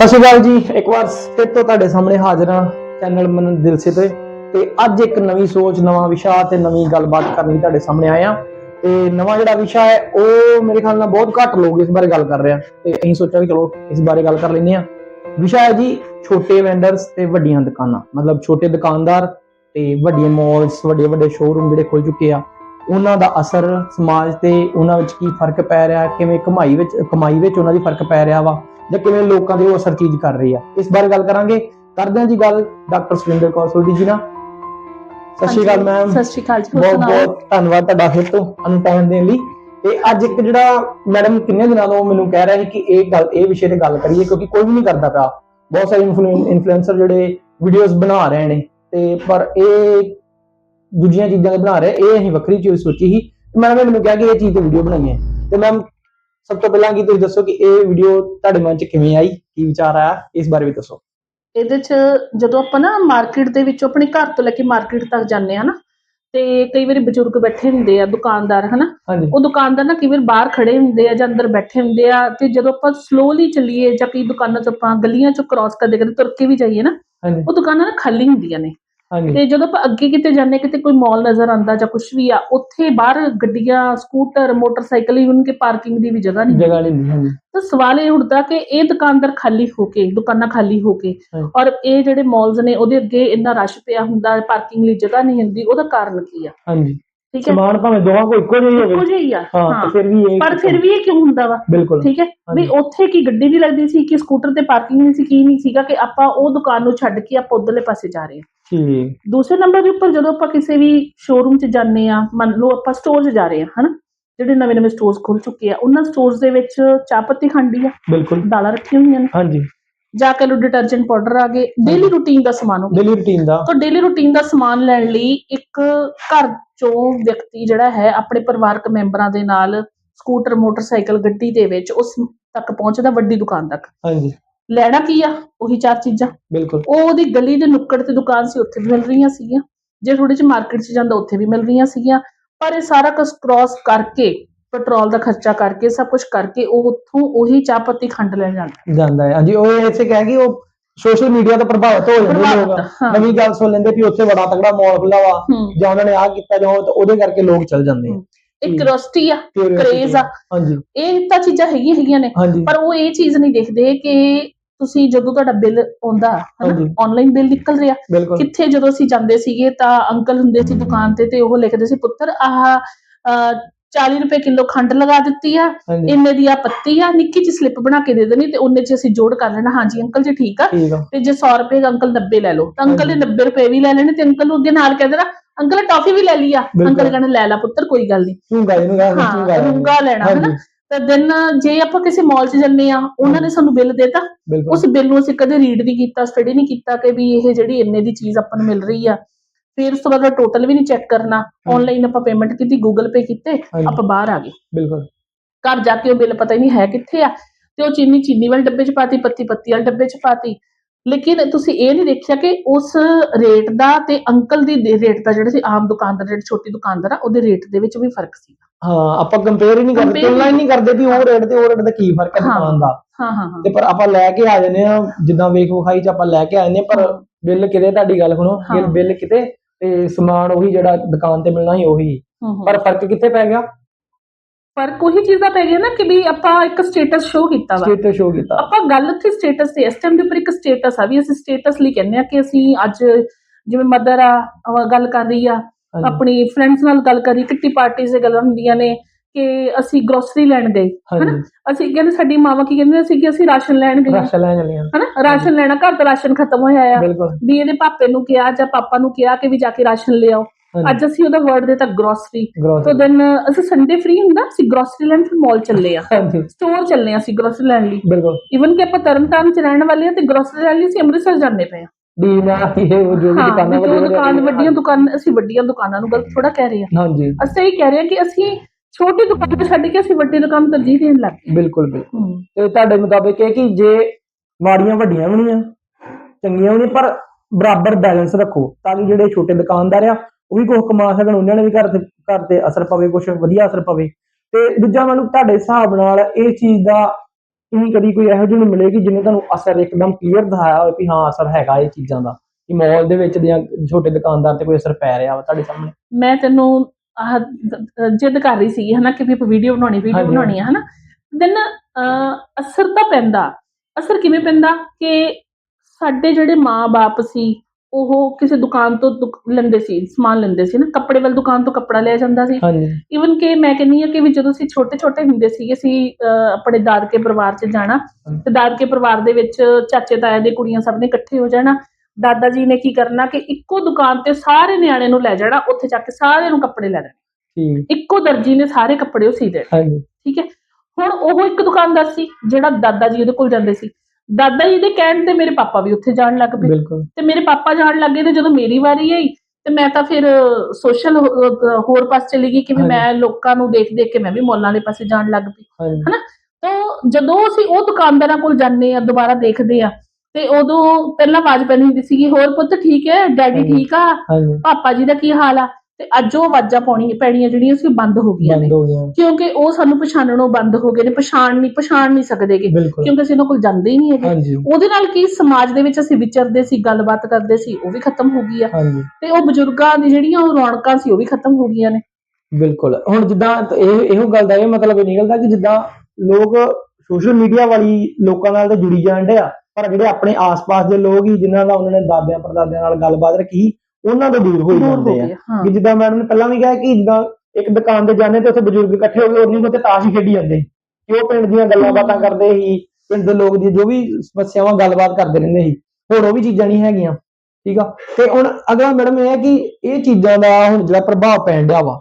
ਸਤਿ ਸ਼੍ਰੀ ਅਕਾਲ ਜੀ, ਇੱਕ ਵਾਰ ਫਿਰ ਤੋਂ ਤੁਹਾਡੇ ਸਾਹਮਣੇ ਹਾਜ਼ਰ ਹਾਂ ਚੈਨਲ ਮਨ ਦਿਲ ਸੇ ਤੇ। ਤੇ ਅੱਜ ਇੱਕ ਨਵੀਂ ਸੋਚ, ਨਵਾਂ ਵਿਸ਼ਾ ਤੇ ਨਵੀਂ ਗੱਲਬਾਤ ਕਰਨ ਲਈ ਤੁਹਾਡੇ ਸਾਹਮਣੇ ਆਏ ਹਾਂ। ਤੇ ਨਵਾਂ ਜਿਹੜਾ ਵਿਸ਼ਾ ਹੈ, ਉਹ ਮੇਰੇ ਖਿਆਲ ਨਾਲ ਬਹੁਤ ਘੱਟ ਲੋਕ ਇਸ ਬਾਰੇ ਗੱਲ ਕਰ ਰਹੇ ਆ। ਤੇ ਅਸੀਂ ਸੋਚਿਆ ਕਿ ਚਲੋ ਇਸ ਬਾਰੇ ਗੱਲ ਕਰ ਲੈਂਦੇ ਆ ਵਿਸ਼ਾ ਹੈ ਜੀ, ਛੋਟੇ ਵੈਂਡਰਸ ਤੇ ਵੱਡੀਆਂ ਦੁਕਾਨਾਂ। ਮਤਲਬ ਛੋਟੇ ਦੁਕਾਨਦਾਰ ਤੇ ਵੱਡੇ ਮਾਲਸ ਵੱਡੇ ਵੱਡੇ ਸ਼ੋਰੂਮ ਜਿਹੜੇ ਖੁੱਲ ਚੁੱਕੇ ਆ। ਉਹਨਾਂ ਦਾ ਅਸਰ ਸਮਾਜ ਤੇ ਉਹਨਾਂ ਵਿੱਚ ਕੀ ਫ਼ਰਕ ਪੈ ਰਿਹਾ, ਕਿਵੇਂ ਕਮਾਈ ਵਿੱਚ ਕਮਾਈ ਵਿੱਚ ਉਹਨਾਂ ਦੀ ਫ਼ਰਕ ਪੈ ਰਿਹਾ ਵਾ। ਜਾਂ ਕਿਵੇਂ ਲੋਕਾਂ ਦੇ ਉਹ ਅਸਰ ਚੀਜ਼ ਕਰ ਰਹੀ ਆ। ਇਸ ਬਾਰੇ ਗੱਲ ਕਰਾਂਗੇ। ਕਰਦੇ ਹਾਂ ਜੀ ਗੱਲ ਡਾਕਟਰ ਸੁਰਿੰਦਰ ਕੌਰ ਸੋਢੀ ਜੀ ਨਾਲ। ਸਤਿ ਸ਼੍ਰੀ ਅਕਾਲ ਮੈਮ ਸਤਿ ਸ਼੍ਰੀ ਅਕਾਲ ਜੀ ਬਹੁਤ ਬਹੁਤ ਧੰਨਵਾਦ ਤੁਹਾਡਾ ਫਿਰ ਤੋਂ ਸਾਨੂੰ ਟਾਈਮ ਦੇਣ ਲਈ। ਤੇ ਅੱਜ ਇੱਕ ਜਿਹੜਾ ਮੈਡਮ ਕਿੰਨੇ ਦਿਨਾਂ ਤੋਂ ਮੈਨੂੰ ਕਹਿ ਰਿਹਾ ਸੀ ਕਿ ਇਹ ਗੱਲ ਇਹ ਵਿਸ਼ੇ ਤੇ ਗੱਲ ਕਰੀਏ ਕਿਉਂਕਿ ਕੋਈ ਵੀ ਨਹੀਂ ਕਰਦਾ ਪਿਆ। ਬਹੁਤ ਸਾਰੇ ਇਨਫਲੂਐਂਸਰ ਜਿਹੜੇ ਵੀਡੀਓਜ਼ ਬਣਾ ਰਹੇ ਨੇ। ਤੇ ਪਰ ਇਹ ਦੂਜੀਆਂ ਚੀਜ਼ਾਂ ਦੇ ਬਣਾ ਰਹੇ। ਇਹ ਅਸੀਂ ਵੱਖਰੀ ਚੀਜ਼ ਸੋਚੀ ਸੀ। ਮੈਡਮ ਨੇ ਮੈਨੂੰ ਕਿਹਾ ਕਿ ਇਹ ਚੀਜ਼ ਤੇ ਵੀਡੀਓ ਬਣਾਈ ਹੈ ਤੇ ਮੈਮ ਸਭ ਤੋਂ ਪਹਿਲਾਂ ਕੀ ਤੁਸੀਂ ਦੱਸੋ ਕਿ ਇਹ ਵੀਡੀਓ ਤੁਹਾਡੇ ਮਨ 'ਚ ਕਿਵੇਂ ਆਈ? ਕੀ ਵਿਚਾਰ ਆਇਆ? ਇਸ ਬਾਰੇ ਵੀ ਦੱਸੋ। ਇਹਦੇ ਚ ਜਦੋਂ ਆਪਾਂ ਨਾ ਮਾਰਕੀਟ ਦੇ ਵਿੱਚੋਂ ਆਪਣੇ ਘਰ ਤੋਂ ਲੈ ਕੇ ਮਾਰਕੀਟ ਤੱਕ ਜਾਂਦੇ ਆ ਨਾ ਤੇ ਕਈ ਵਾਰੀ ਬਜ਼ੁਰਗ ਬੈਠੇ ਹੁੰਦੇ ਆ ਦੁਕਾਨਦਾਰ ਹਨਾ? ਹਾਂਜੀ। ਉਹ ਦੁਕਾਨਦਾਰ ਨਾ ਕਈ ਵਾਰ ਬਾਹਰ ਖੜੇ ਹੁੰਦੇ ਆ ਜਾਂ ਅੰਦਰ ਬੈਠੇ ਹੁੰਦੇ ਆ ਤੇ ਜਦੋਂ ਆਪਾਂ ਸਲੋਲੀ ਚੱਲੀਏ ਜਾਂ ਕਈ ਦੁਕਾਨਾਂ ਚ ਆਪਾਂ ਗਲੀਆਂ ਚ ਕ੍ਰਾਸ ਕਰਦੇ ਕਰਦੇ ਤੁਰ ਕੇ ਵੀ ਜਾਈਏ ਨਾ ਹਾਂਜੀ। ਉਹ ਦੁਕਾਨਾਂ ਨਾ ਖਾਲੀ ਹੁੰਦੀਆਂ ਨੇ। ਹਾਂਜੀ ਤੇ ਜਦੋਂ ਆਪਾਂ ਅੱਗੇ ਕਿਤੇ ਜਾਂਦੇ ਕਿਤੇ ਕੋਈ ਮਾਲ ਨਜ਼ਰ ਆਉਂਦਾ ਜਾਂ ਕੁਝ ਵੀ ਆ ਉੱਥੇ ਬਾਹਰ ਗੱਡੀਆਂ ਸਕੂਟਰ ਮੋਟਰਸਾਈਕਲ ਇਵਨ ਕਿ ਪਾਰਕਿੰਗ ਦੀ ਵੀ ਜਗ੍ਹਾ ਨਹੀਂ ਹੁੰਦੀ। ਜਗ੍ਹਾ ਨਹੀਂ ਹੁੰਦੀ ਹਾਂਜੀ ਤਾਂ ਸਵਾਲ ਇਹ ਉੱਠਦਾ ਕਿ ਇਹ ਦੁਕਾਨਦਾਰ ਖਾਲੀ ਹੋ ਕੇ ਦੁਕਾਨਾਂ ਖਾਲੀ ਹੋ ਕੇ ਹਾਂ। ਔਰ ਇਹ ਜਿਹੜੇ ਮਾਲਸ ਨੇ ਉਹਦੇ ਅੱਗੇ ਇੰਨਾ ਰਸ਼ ਪਿਆ ਹੁੰਦਾ ਪਾਰਕਿੰਗ ਲਈ ਜਗ੍ਹਾ ਨਹੀਂ ਹੁੰਦੀ ਉਹਦਾ ਕਾਰਨ ਕੀ ਆ ਹਾਂਜੀ ਠੀਕ ਹੈ? ਸਮਾਨ ਭਾਵੇਂ ਦੋਹਾਂ ਕੋ ਇੱਕੋ ਜਿਹਾ ਹੀ ਇੱਕੋ ਹੋਵੇ ਜਿਹਾ ਹੀ ਆ ਹਾਂ ਹਾਂ। ਤੇ ਫਿਰ ਵੀ ਇਹ ਪਰ ਫਿਰ ਵੀ ਇਹ ਕਿਉਂ ਹੁੰਦਾ ਵਾ? ਬਿਲਕੁਲ। ਠੀਕ ਹੈ? ਵੀ। ਉੱਥੇ ਕੀ ਗੱਡੀ ਨਹੀਂ ਲੱਗਦੀ ਸੀ ਕਿ ਸਕੂਟਰ ਤੇ ਪਾਰਕਿੰਗ ਨਹੀਂ ਸੀ ਕੀ ਨਹੀਂ ਸੀਗਾ ਕਿ ਆਪਾਂ ਉਹ ਦੁਕਾਨ ਨੂੰ ਛੱਡ ਕੇ ਆਪਾਂ ਉਧਰਲੇ ਪਾਸੇ ਜਾ ਰਹੇ ਹਾਂ। ਠੀਕ। ਦੂਸਰੇ ਨੰਬਰ ਦੇ ਉੱਪਰ ਜਦੋਂ ਆਪਾਂ ਕਿਸੇ ਵੀ ਸ਼ੋਰੂਮ 'ਚ ਜਾਂਦੇ ਆ ਮੰਨ ਲਓ ਆਪਾਂ ਸਟੋਰ 'ਚ ਜਾ ਰਹੇ ਆ ਹਨਾ? ਜਿਹੜੇ ਨਵੇਂ ਨਵੇਂ ਸਟੋਰਸ ਖੁੱਲ ਚੁੱਕੇ ਆ ਉਹਨਾਂ ਸਟੋਰਸ ਦੇ ਵਿੱਚ ਚਾਹ ਪੱਤੀ ਖਾਂਡੀ ਆ। ਬਿਲਕੁਲ। ਦਾਲਾਂ ਰੱਖੀਆਂ ਹੋਈਆਂ ਨੇ। ਹਾਂਜੀ। ਜਾਂ ਕਹ ਲੋ ਡਿਟਰਜੈਂਟ ਪਾਊਡਰ ਆ ਗਏ। ਡੇਲੀ ਰੂਟੀਨ ਦਾ ਸਮਾਨ ਹੋ ਗਿਆ। ਡੇਲੀ ਰੁਟੀਨ ਦਾ। ਤਾਂ ਡੇਲੀ ਰੂਟੀਨ ਦਾ ਸਮਾਨ ਲੈਣ ਲਈ ਇੱਕ ਘਰ ਚੋਂ ਵਿਅਕਤੀ ਜਿਹੜਾ ਹੈ ਆਪਣੇ ਪਰਿਵਾਰਕ ਮੈਂਬਰਾਂ ਦੇ ਨਾਲ ਸਕੂਟਰ ਮੋਟਰਸਾਈਕਲ ਗੱਡੀ ਦੇ ਵਿੱਚ ਉਸ ਤੱਕ ਪਹੁੰਚਦਾ ਵੱਡੀ ਦੁਕਾਨ ਤੱਕ। ਹਾਂਜੀ। ਲੈਣਾ ਕੀ ਆ? ਉਹੀ ਚਾਰ ਚੀਜ਼ਾਂ। ਬਿਲਕੁਲ। ਉਹ ਉਹਦੀ ਗਲੀ ਦੇ ਨੁੱਕੜ ਤੇ ਦੁਕਾਨ ਸੀ ਉੱਥੇ ਵੀ ਮਿਲ ਰਹੀਆਂ ਸੀਗੀਆਂ। ਜੇ ਥੋੜੀ ਜਿਹੀ ਮਾਰਕੀਟ 'ਚ ਜਾਂਦਾ ਉੱਥੇ ਵੀ ਮਿਲ ਰਹੀਆਂ ਸੀਗੀਆਂ। ਪਰ ਇਹ ਸਾਰਾ ਕੁਝ ਕ੍ਰਾਸ ਕਰਕੇ ਪੈਟਰੋਲ ਦਾ ਖਰਚਾ ਕਰਕੇ ਸਭ ਕੁਝ ਕਰਕੇ ਉਹ ਉੱਥੋਂ ਉਹੀ ਚਾਹ ਪੱਤੀ ਖੰਡ ਲੈਣ ਜਾਂਦਾ। ਜਾਂਦਾ ਹੈ। ਹਾਂਜੀ ਉਹ ਇਸੇ ਕਹਿ ਕਿ ਉਹ ਸੋਸ਼ਲ ਮੀਡੀਆ ਤੋਂ ਪ੍ਰਭਾਵਿਤ ਹੋ ਜਾਂਦੇ ਲੋਕ। ਨਵੀਂ ਗੱਲ ਸੁਣ ਲੈਂਦੇ ਵੀ ਉੱਥੇ ਬੜਾ ਤਗੜਾ ਮਾਲ ਖੁੱਲਾ ਵਾ ਜਾਂ ਉਹਨਾਂ ਨੇ ਆਹ ਕੀਤਾ ਜਾਂ ਤਾਂ ਉਹਦੇ ਕਰਕੇ ਲੋਕ ਚੱਲ ਜਾਂਦੇ ਆ। ਹੂੰ। ਇੱਕ ਕਰੋਸਟੀ ਆ ਕਰੇਜ਼ ਆ। ਹਾਂਜੀ। ਇਹ ਤਾਂ ਚੀਜ਼ਾਂ ਹੈਗੀਆਂ ਹੈਗੀਆਂ ਨੇ ਪਰ ਉਹ ਇਹ ਚੀਜ਼ ਨਹੀਂ ਦੇਖਦੇ ਕਿ ਤੁਸੀਂ ਜਦੋਂ ਤੁਹਾਡਾ ਬਿੱਲ ਆਉਂਦਾ। ਆਨਲਾਈਨ ਬਿੱਲ ਨਿਕਲ ਰਿਹਾ ਕਿੱਥੇ ਜਦੋਂ ਅਸੀਂ ਜਾਂਦੇ ਸੀਗੇ ਤਾਂ ਅੰਕਲ ਹੁੰਦੇ ਸੀ ਦੁਕਾਨ ਤੇ ਤੇ ਉਹ ਲਿਖਦੇ ਸੀ ਪੁੱਤਰ ਆਹ 40 ਰੁਪਏ ਕਿਲੋ ਖੰਡ ਲਗਾ ਦਿੱਤੀ ਆ ਹਾਂਜੀ। ਇੰਨੇ ਦੀ ਆ ਪੱਤੀ ਆ ਨਿੱਕੀ ਜਿਹੀ ਸਲਿੱਪ ਬਣਾ ਕੇ ਦੇ ਦੇਣੀ ਤੇ ਉਹਨੇ ਚ ਅਸੀਂ ਜੋੜ ਕਰ ਲੈਣਾ ਹਾਂਜੀ ਅੰਕਲ ਜੀ ਠੀਕ ਆ ਠੀਕ ਆ। ਤੇ ਜੇ 100 ਰੁਪਏ ਦਾ ਅੰਕਲ 90 ਲੈ ਲਓ ਤਾਂ ਅੰਕਲ ਨੇ 90 ਰੁਪਏ ਵੀ ਲੈ ਲੈਣੇ ਤੇ ਅੰਕਲ ਨੂੰ ਅੱਗੇ ਨਾਲ ਕਹਿ ਦੇਣਾ ਅੰਕਲ ਟਾਫੀ ਵੀ ਲੈ ਲਈ ਆ। ਬਿਲਕੁਲ। ਅੰਕਲ ਕਹਿੰਦੇ ਲੈ ਲੈ ਪੁੱਤਰ ਕੋਈ ਗੱਲ ਨਹੀਂ ਝੂੰਗਾ ਇਹਨੂੰ ਕਹਿੰਦੇ ਹਾਂ ਰੂੰਗਾ ਲੈਣਾ ਹੈ ਨਾ ਤਾਂ ਦਿਨ ਜੇ ਆਪਾਂ ਕਿਸੇ ਮਾਲ 'ਚ ਜੰਨੇ ਆ ਉਹਨਾਂ ਨੇ ਸਾਨੂੰ ਬਿੱਲ ਦੇਤਾ। ਬਿਲਕੁਲ। ਉਸ ਬਿੱਲ ਨੂੰ ਅਸੀਂ ਕਦੇ ਰੀਡ ਨਹੀਂ ਕੀਤਾ ਸਟੱਡੀ ਨਹੀਂ ਕੀਤਾ ਕਿ ਵੀ ਇਹ ਜਿਹੜੀ ਇੰਨੇ ਦੀ ਚੀਜ਼ ਆਪਾਂ ਨੂੰ ਮਿਲ ਰਹੀ ਆ। ਫਿਰ ਉਸ ਤੋਂ ਬਾਅਦ ਟੋਟਲ ਵੀ ਨਹੀਂ ਚੈੱਕ ਕਰਨਾ। ਆਨਲਾਈਨ ਆਪਾਂ ਪੇਮੈਂਟ ਕੀਤੀ ਗੂਗਲ ਪੇ ਕੀਤੇ ਹਾਂਜੀ। ਆਪਾਂ ਬਾਹਰ ਆ ਗਏ। ਬਿਲਕੁਲ। ਘਰ ਜਾ ਕੇ ਉਹ ਬਿੱਲ ਪਤਾ ਹੀ ਨਹੀਂ ਹੈ ਕਿੱਥੇ ਆ। ਤੇ ਉਹ ਚੀਨੀ ਚੀਨੀ ਵਾਲੇ ਡੱਬੇ 'ਚ ਪਾਤੀ ਪੱਤੀ ਪੱਤੀ ਵਾਲੇ ਡੱਬੇ 'ਚ ਪਾਤੀ। ਲੇਕਿਨ ਤੁਸੀਂ ਇਹ ਨਹੀਂ ਦੇਖਿਆ ਕਿ ਉਸ ਰੇਟ ਦਾ ਤੇ ਅੰਕਲ ਦੀ ਰੇਟ ਦਾ ਜਿਹੜਾ ਸੀ ਆਮ ਦੁਕਾਨਦਾਰ ਜਿਹੜੀ ਛੋਟੀ ਦੁਕਾਨਦਾਰ ਆ ਉਹਦੇ ਰੇਟ ਦੇ ਵਿੱਚ ਵੀ ਫ਼ਰਕ ਸੀ। ਹਾਂ ਆਪਾਂ ਕੰਪੇਅਰ ਹੀ ਨਹੀਂ ਕਰਦੇ Compare ਤੁਲਨਾ ਹੀ ਨਹੀਂ ਕਰਦੇ ਵੀ ਉਹ ਰੇਟ ਤੇ ਉਹ ਰੇਟ ਦਾ ਕੀ ਫ਼ਰਕ ਹੈ ਹਾਂ। ਦੁਕਾਨ ਦਾ। ਹਾਂ ਹਾਂ ਹਾਂ। ਤੇ ਪਰ ਆਪਾਂ ਲੈ ਕੇ ਆ ਜਾਂਦੇ ਆ ਜਿੱਦਾਂ ਵੇਖ ਵਿਖਾਈ ਚ ਆਪਾਂ ਲੈ ਕੇ ਆ ਜਾਂਦੇ ਹਾਂ, ਪਰ ਬਿੱਲ ਕਿਤੇ ਤੁਹਾਡੀ ਗੱਲ ਸੁਣੋ ਹਾਂ। ਬਿੱਲ ਕਿਤੇ ਤੇ ਸਮਾਨ ਉਹੀ ਜਿਹੜਾ ਦੁਕਾਨ ਤੇ ਮਿਲਣਾ ਸੀ ਉਹੀ। ਪਰ ਫ਼ਰਕ ਕਿੱਥੇ ਪੈ ਗਿਆ? ਫ਼ਰਕ ਉਹੀ ਚੀਜ਼ ਦਾ ਪੈ ਗਿਆ ਨਾ ਕਿ ਵੀ ਆਪਾਂ ਇੱਕ ਸਟੇਟਸ ਸ਼ੋ ਕੀਤਾ ਵਾ। ਸਟੇਟਸ ਸ਼ੋ ਕੀਤਾ। ਆਪਾਂ ਗੱਲ ਉੱਥੇ ਸਟੇਟਸ ਤੇ ਇਸ ਟਾਈਮ ਦੇ ਉੱਪਰ ਇੱਕ ਸਟੇਟਸ ਆ ਵੀ ਅਸੀਂ ਸਟੇਟਸ ਲਈ ਕਹਿੰਦੇ ਆ ਕਿ ਅਸੀਂ ਅੱਜ ਜਿਵੇਂ ਮਦਰ ਆ ਗੱਲ ਕਰ ਰਹੀ ਆ ਆਪਣੀ ਫਰੈਂਡਸ ਨਾਲ ਗੱਲ ਕਰੀ ਕਿੱਟੀ ਪਾਰਟੀਆਂ ਦੇ ਗੱਲਾਂ ਹੁੰਦੀਆਂ ਨੇ ਕਿ ਅਸੀਂ ਗਰੋਸਰੀ ਲੈਣ ਗਏ ਹਨਾ? ਹਾਂਜੀ। ਅਸੀਂ ਕਹਿੰਦੇ ਸਾਡੀ ਮਾਵਾ ਕੀ ਕਹਿੰਦੇ ਸੀ ਕਿ ਅਸੀਂ ਰਾਸ਼ਨ ਲੈਣ ਗਏ। ਰਾਸ਼ਨ ਲੈ ਚੱਲੇ ਆ ਹਨਾ? ਰਾਸ਼ਨ ਲੈਣਾ ਘਰ ਦਾ ਰਾਸ਼ਨ ਖਤਮ ਹੋਇਆ ਆ। ਬਿਲਕੁਲ। ਵੀ ਇਹਦੇ ਪਾਪੇ ਨੂੰ ਕਿਹਾ ਜਾਂ ਪਾਪਾ ਨੂੰ ਕਿਹਾ ਕਿ ਵੀ ਜਾ ਕੇ ਰਾਸ਼ਨ ਲਿਆਓ ਹਾਂਜੀ, ਅੱਜ ਅਸੀਂ ਉਹਦਾ ਵਰਡ ਦੇ ਤੱਕ ਗਰੋਸਰੀ ਤੋਂ ਦਿਨ ਅਸੀਂ ਸੰਡੇ ਫ੍ਰੀ ਹੁੰਦਾ ਅਸੀਂ ਗਰੋਸਰੀ ਲੈਣ ਫਿਰ ਮਾਲ ਚੱਲੇ ਆ। ਹਾਂਜੀ। ਸਟੋਰ ਚੱਲੇ ਆ ਅਸੀਂ ਗਰੋਸਰੀ ਲੈਣ ਲਈ। ਬਿਲਕੁਲ। ਇਵਨ ਕਿ ਆਪਾਂ ਤਰਨਤਾਰਨ ਚ ਰਹਿਣ ਵਾਲੇ ਆ ਤੇ ਗਰੋਸਰੀ ਲੈਣ ਲਈ ਅਸੀਂ ਅੰਮ੍ਰਿਤਸਰ ਜਾਂਦੇ ਪਏ ਆ। ਡੀ ਨਾ ਇਹ ਉਹ ਜੋ ਵੀ ਹਾਂ ਦੁਕਾਨਾਂ ਵੀ ਜੋ ਵੱਡੀਆਂ ਦੁਕਾਨ ਵੱਡੀਆਂ ਦੁਕਾਨਾਂ ਅਸੀਂ ਵੱਡੀਆਂ ਦੁਕਾਨਾਂ ਨੂੰ ਗਲਤ ਥੋੜਾ ਕਹਿ ਰਹੇ ਆ। ਹਾਂਜੀ। ਅਸੀਂ ਇਹ ਕਹਿ ਰਹੇ ਆ ਕਿ ਅਸੀਂ ਛੋਟੀ ਦੁਕਾਨ ਤੋਂ ਛੱਡ ਕੇ ਅਸੀਂ ਵੱਡੀ ਦੁਕਾਨ ਨੂੰ ਤਰਜੀਹ ਦੇਣ ਲੱਗ ਗਏ ਬਿਲਕੁਲ ਬਿਲਕੁਲ। ਤੇ ਤੁਹਾਡੇ ਮੁਤਾਬਿਕ ਇਹ ਕਿ ਜੇ ਮਾੜੀਆਂ ਵੱਡੀਆਂ ਵੀ ਨਹੀਂ ਆ ਚੰਗੀਆਂ ਵੀ ਨਹੀਂ ਪਰ ਬਰਾਬਰ ਬੈਲੈਂਸ ਰੱਖੋ ਤਾਂ ਕਿ ਜਿਹੜੇ ਛੋਟੇ ਦੁਕਾਨਦਾਰ ਆ ਉਹ ਵੀ ਕੁਝ ਕਮਾ ਸਕਣ ਉਹਨਾਂ ਨੇ ਵੀ ਘਰ ਤੇ ਘਰ ਤੇ ਅਸਰ ਪਵੇ ਕੁਝ ਵਧੀਆ ਅਸਰ ਪਵੇ। ਤੇ ਦੂਜਾ ਮੈਨੂੰ ਤੁਹਾਡੇ ਹਿਸਾਬ ਨਾਲ ਇਹ ਚੀਜ਼ ਦਾ ਤੁਸੀਂ ਕਦੀ ਕੋਈ ਇਹੋ ਜਿਹੀ ਨੂੰ ਮਿਲੇ ਕਿ ਜਿਹਨੇ ਤੁਹਾਨੂੰ ਅਸਰ ਇੱਕਦਮ ਕਲੀਅਰ ਦਿਖਾਇਆ ਹੋਵੇ ਕਿ ਹਾਂ ਅਸਰ ਹੈਗਾ ਇਹ ਚੀਜ਼ਾਂ ਦਾ? ਕਿ ਮਾਲ ਦੇ ਵਿੱਚ ਦੀਆਂ ਛੋਟੇ ਦੁਕਾਨਦਾਰ ਤੇ ਕੋਈ ਅਸਰ ਪੈ ਰਿਹਾ ਵਾ ਤੁਹਾਡੇ ਸਾਹਮਣੇ? ਮੈਂ ਤੈਨੂੰ ਆਹ ਜਿੱਦ ਕਰ ਰਹੀ ਸੀ ਹਨਾ ਕਿ ਵੀ ਆਪਾਂ ਵੀਡੀਓ ਬਣਾਉਣੀ ਵੀਡੀਓ ਹਾਂਜੀ। ਬਣਾਉਣੀ ਹੈ ਹਨਾ। ਦੈਨ ਅਸਰ ਤਾਂ ਪੈਂਦਾ। ਅਸਰ ਕਿਵੇਂ ਪੈਂਦਾ? ਕਿ ਸਾਡੇ ਜਿਹੜੇ ਮਾਂ-ਬਾਪ ਸੀ ਉਹ ਕਿਸੇ ਦੁਕਾਨ ਤੋਂ ਦੁਕ- ਲੈਂਦੇ ਸੀ ਸਮਾਨ ਲੈਂਦੇ ਸੀ ਨਾ ਕੱਪੜੇ ਵਾਲੀ ਦੁਕਾਨ ਤੋਂ ਕੱਪੜਾ ਲਿਆ ਜਾਂਦਾ ਸੀ। ਹਾਂਜੀ। ਇਵਨ ਕਿ ਮੈਂ ਕਹਿੰਨੀ ਆ ਕਿ ਵੀ ਜਦੋਂ ਅਸੀਂ ਛੋਟੇ ਛੋਟੇ ਹੁੰਦੇ ਸੀਗੇ ਅਸੀਂ ਅਹ, ਆਪਣੇ ਦਾਦਕੇ ਪਰਿਵਾਰ 'ਚ ਜਾਣਾ ਤੇ ਦਾਦਕੇ ਪਰਿਵਾਰ ਦੇ ਵਿੱਚ ਚਾਚੇ ਤਾਏ ਦੇ ਕੁੜੀਆਂ ਸਭ ਨੇ ਇਕੱਠੇ ਹੋ ਜਾਣਾ ਦਾਦਾ ਜੀ ਨੇ ਕੀ ਕਰਨਾ ਕਿ ਇੱਕੋ ਦੁਕਾਨ ਤੇ ਸਾਰੇ ਨਿਆਣੇ ਨੂੰ ਲੈ ਜਾਣਾ ਉੱਥੇ ਜਾ ਕੇ ਸਾਰਿਆਂ ਨੂੰ ਕੱਪੜੇ ਲੈ ਦੇਣੇ। ਠੀਕ ਇੱਕੋ ਦਰਜੀ ਨੇ ਸਾਰੇ ਕੱਪੜੇ ਉਹ ਸੀ ਦੇਣੇ। ਹਾਂਜੀ। ਠੀਕ ਹੈ। ਹੁਣ ਉਹ ਇੱਕ ਦੁਕਾਨਦਾਰ ਸੀ ਜਿਹੜਾ ਦਾਦਾ ਜੀ ਉਹਦੇ ਕੋਲ ਜਾਂਦੇ ਸੀ। ਦਾਦਾ ਜੀ ਦੇ ਕਹਿਣ ਤੇ ਮੇਰੇ ਪਾਪਾ ਵੀ ਉੱਥੇ ਜਾਣ ਲੱਗ ਪਏ। ਬਿਲਕੁਲ। ਤੇ ਮੇਰੇ ਪਾਪਾ ਜਾਣ ਲੱਗੇ ਤੇ ਜਦੋਂ ਮੇਰੀ ਵਾਰੀ ਆਈ ਤੇ ਮੈਂ ਤਾਂ ਫਿਰ ਸੋਸ਼ਲ ਹੋਰ ਪਾਸੇ ਚਲੀ ਗਈ ਕਿ ਵੀ। ਮੈਂ ਲੋਕਾਂ ਨੂੰ ਦੇਖ ਦੇਖ ਕੇ ਮੈਂ ਵੀ ਮੌਲਾਂ ਦੇ ਪਾਸੇ ਜਾਣ ਲੱਗ ਪਈ। ਹਾਂਜੀ। ਤਾਂ ਜਦੋਂ ਅਸੀਂ ਉਹ ਦੁਕਾਨਦਾਰਾਂ ਕੋਲ ਜਾਂਦੇ ਆ ਦੁਬਾਰਾ ਦੇਖਦੇ ਆ ਤੇ ਉਦੋਂ ਪਹਿਲਾਂ ਆਵਾਜ਼ ਪੈਣੀ ਹੁੰਦੀ ਸੀਗੀ ਹੋਰ ਪੁੱਤ ਠੀਕ ਹੈ? ਡੈਡੀ ਹਾਂਜੀ। ਠੀਕ ਆ? ਹਾਂਜੀ। ਪਾਪਾ ਜੀ ਦਾ ਕੀ ਹਾਲ ਆ? ਤੇ ਅੱਜ ਉਹ ਆਵਾਜ਼ਾਂ ਪਾਉਣੀ ਪੈਣੀਆਂ ਜਿਹੜੀਆਂ ਸੀ ਬੰਦ ਹੋ ਗਈਆਂ ਨੇ। ਬੰਦ ਹੋ ਗਿਆ ਕਿਉਂਕਿ ਉਹ ਸਾਨੂੰ ਪਛਾਣਨੋਂ ਬੰਦ ਹੋ ਗਏ ਨੇ ਪਛਾਣ ਨਹੀਂ ਪਛਾਣ ਨਹੀਂ ਸਕਦੇਗੇ ਬਿਲਕੁਲ। ਕਿਉਂਕਿ ਅਸੀਂ ਉਹਨਾਂ ਕੋਲ ਜਾਂਦੇ ਹੀ ਨਹੀਂ ਹੈਗੇ। ਹਾਂਜੀ। ਉਹਦੇ ਨਾਲ ਕੀ ਸਮਾਜ ਦੇ ਵਿੱਚ ਅਸੀਂ ਵਿਚਰਦੇ ਸੀ ਗੱਲਬਾਤ ਕਰਦੇ ਸੀ ਉਹ ਵੀ ਖਤਮ ਹੋ ਗਈ ਆ। ਹਾਂਜੀ। ਤੇ ਉਹ ਬਜ਼ੁਰਗਾਂ ਦੀ ਜਿਹੜੀਆਂ ਉਹ ਰੌਣਕਾਂ ਸੀ ਉਹ ਵੀ ਖਤਮ ਹੋ ਗਈਆਂ ਨੇ। ਬਿਲਕੁਲ। ਹੁਣ ਜਿੱਦਾਂ ਇਹ ਇਹੋ ਗੱਲ ਦਾ ਇਹ ਮਤਲਬ ਇਹ ਨਿਕਲਦਾ ਕਿ ਜਿੱਦਾਂ ਲੋਕ ਸੋਸ਼ਲ ਮੀਡੀਆ ਵਾਲੀ ਲੋਕਾਂ ਨਾਲ ਤਾਂ ਜੁੜੀ ਜਾਂਦੇ ਆ ਪਰ ਜਿਹੜੇ ਆਪਣੇ ਆਸ-ਪਾਸ ਦੇ ਲੋਕ ਹੀ ਜਿਨ੍ਹਾਂ ਨਾਲ ਉਹਨਾਂ ਨੇ ਦਾਦਿਆਂ ਪੜਦਾਦਿਆਂ ਨਾਲ ਗੱਲਬਾਤ ਰੱਖੀ ਉਹਨਾਂ ਤੋਂ ਦੂਰ ਹੋਈ ਜਾਂਦੇ ਆ। ਕਿ ਜਿੱਦਾਂ ਮੈਡਮ ਨੇ ਪਹਿਲਾਂ ਵੀ ਕਿਹਾ ਕਿ ਜਿੱਦਾਂ ਇੱਕ ਦੁਕਾਨ ਤੇ ਜਾਂਦੇ ਤੇ ਉੱਥੇ ਬਜ਼ੁਰਗ ਇਕੱਠੇ ਹੋ ਕੇ ਉਹਨੀ ਉੱਤੇ ਤਾਸ਼ ਹੀ ਖੇਡੀ ਜਾਂਦੇ। ਕਿ ਉਹ ਪਿੰਡ ਦੀਆਂ ਗੱਲਾਂ ਬਾਤਾਂ ਕਰਦੇ ਸੀ ਪਿੰਡ ਦੇ ਲੋਕ ਦੀ ਜੋ ਵੀ ਸਮੱਸਿਆਵਾਂ ਗੱਲਬਾਤ ਕਰਦੇ ਰਹਿੰਦੇ ਸੀ। ਹੋਰ ਉਹ ਵੀ ਚੀਜ਼ਾਂ ਨਹੀਂ ਹੈਗੀਆਂ ਠੀਕ ਆ? ਤੇ ਹੁਣ ਅਗਲਾ ਮੈਡਮ ਇਹ ਹੈ ਕਿ ਇਹ ਚੀਜ਼ਾਂ ਦਾ ਹੁਣ ਜਿਹੜਾ ਪ੍ਰਭਾਵ ਪੈਣ ਡਿਆ ਵਾ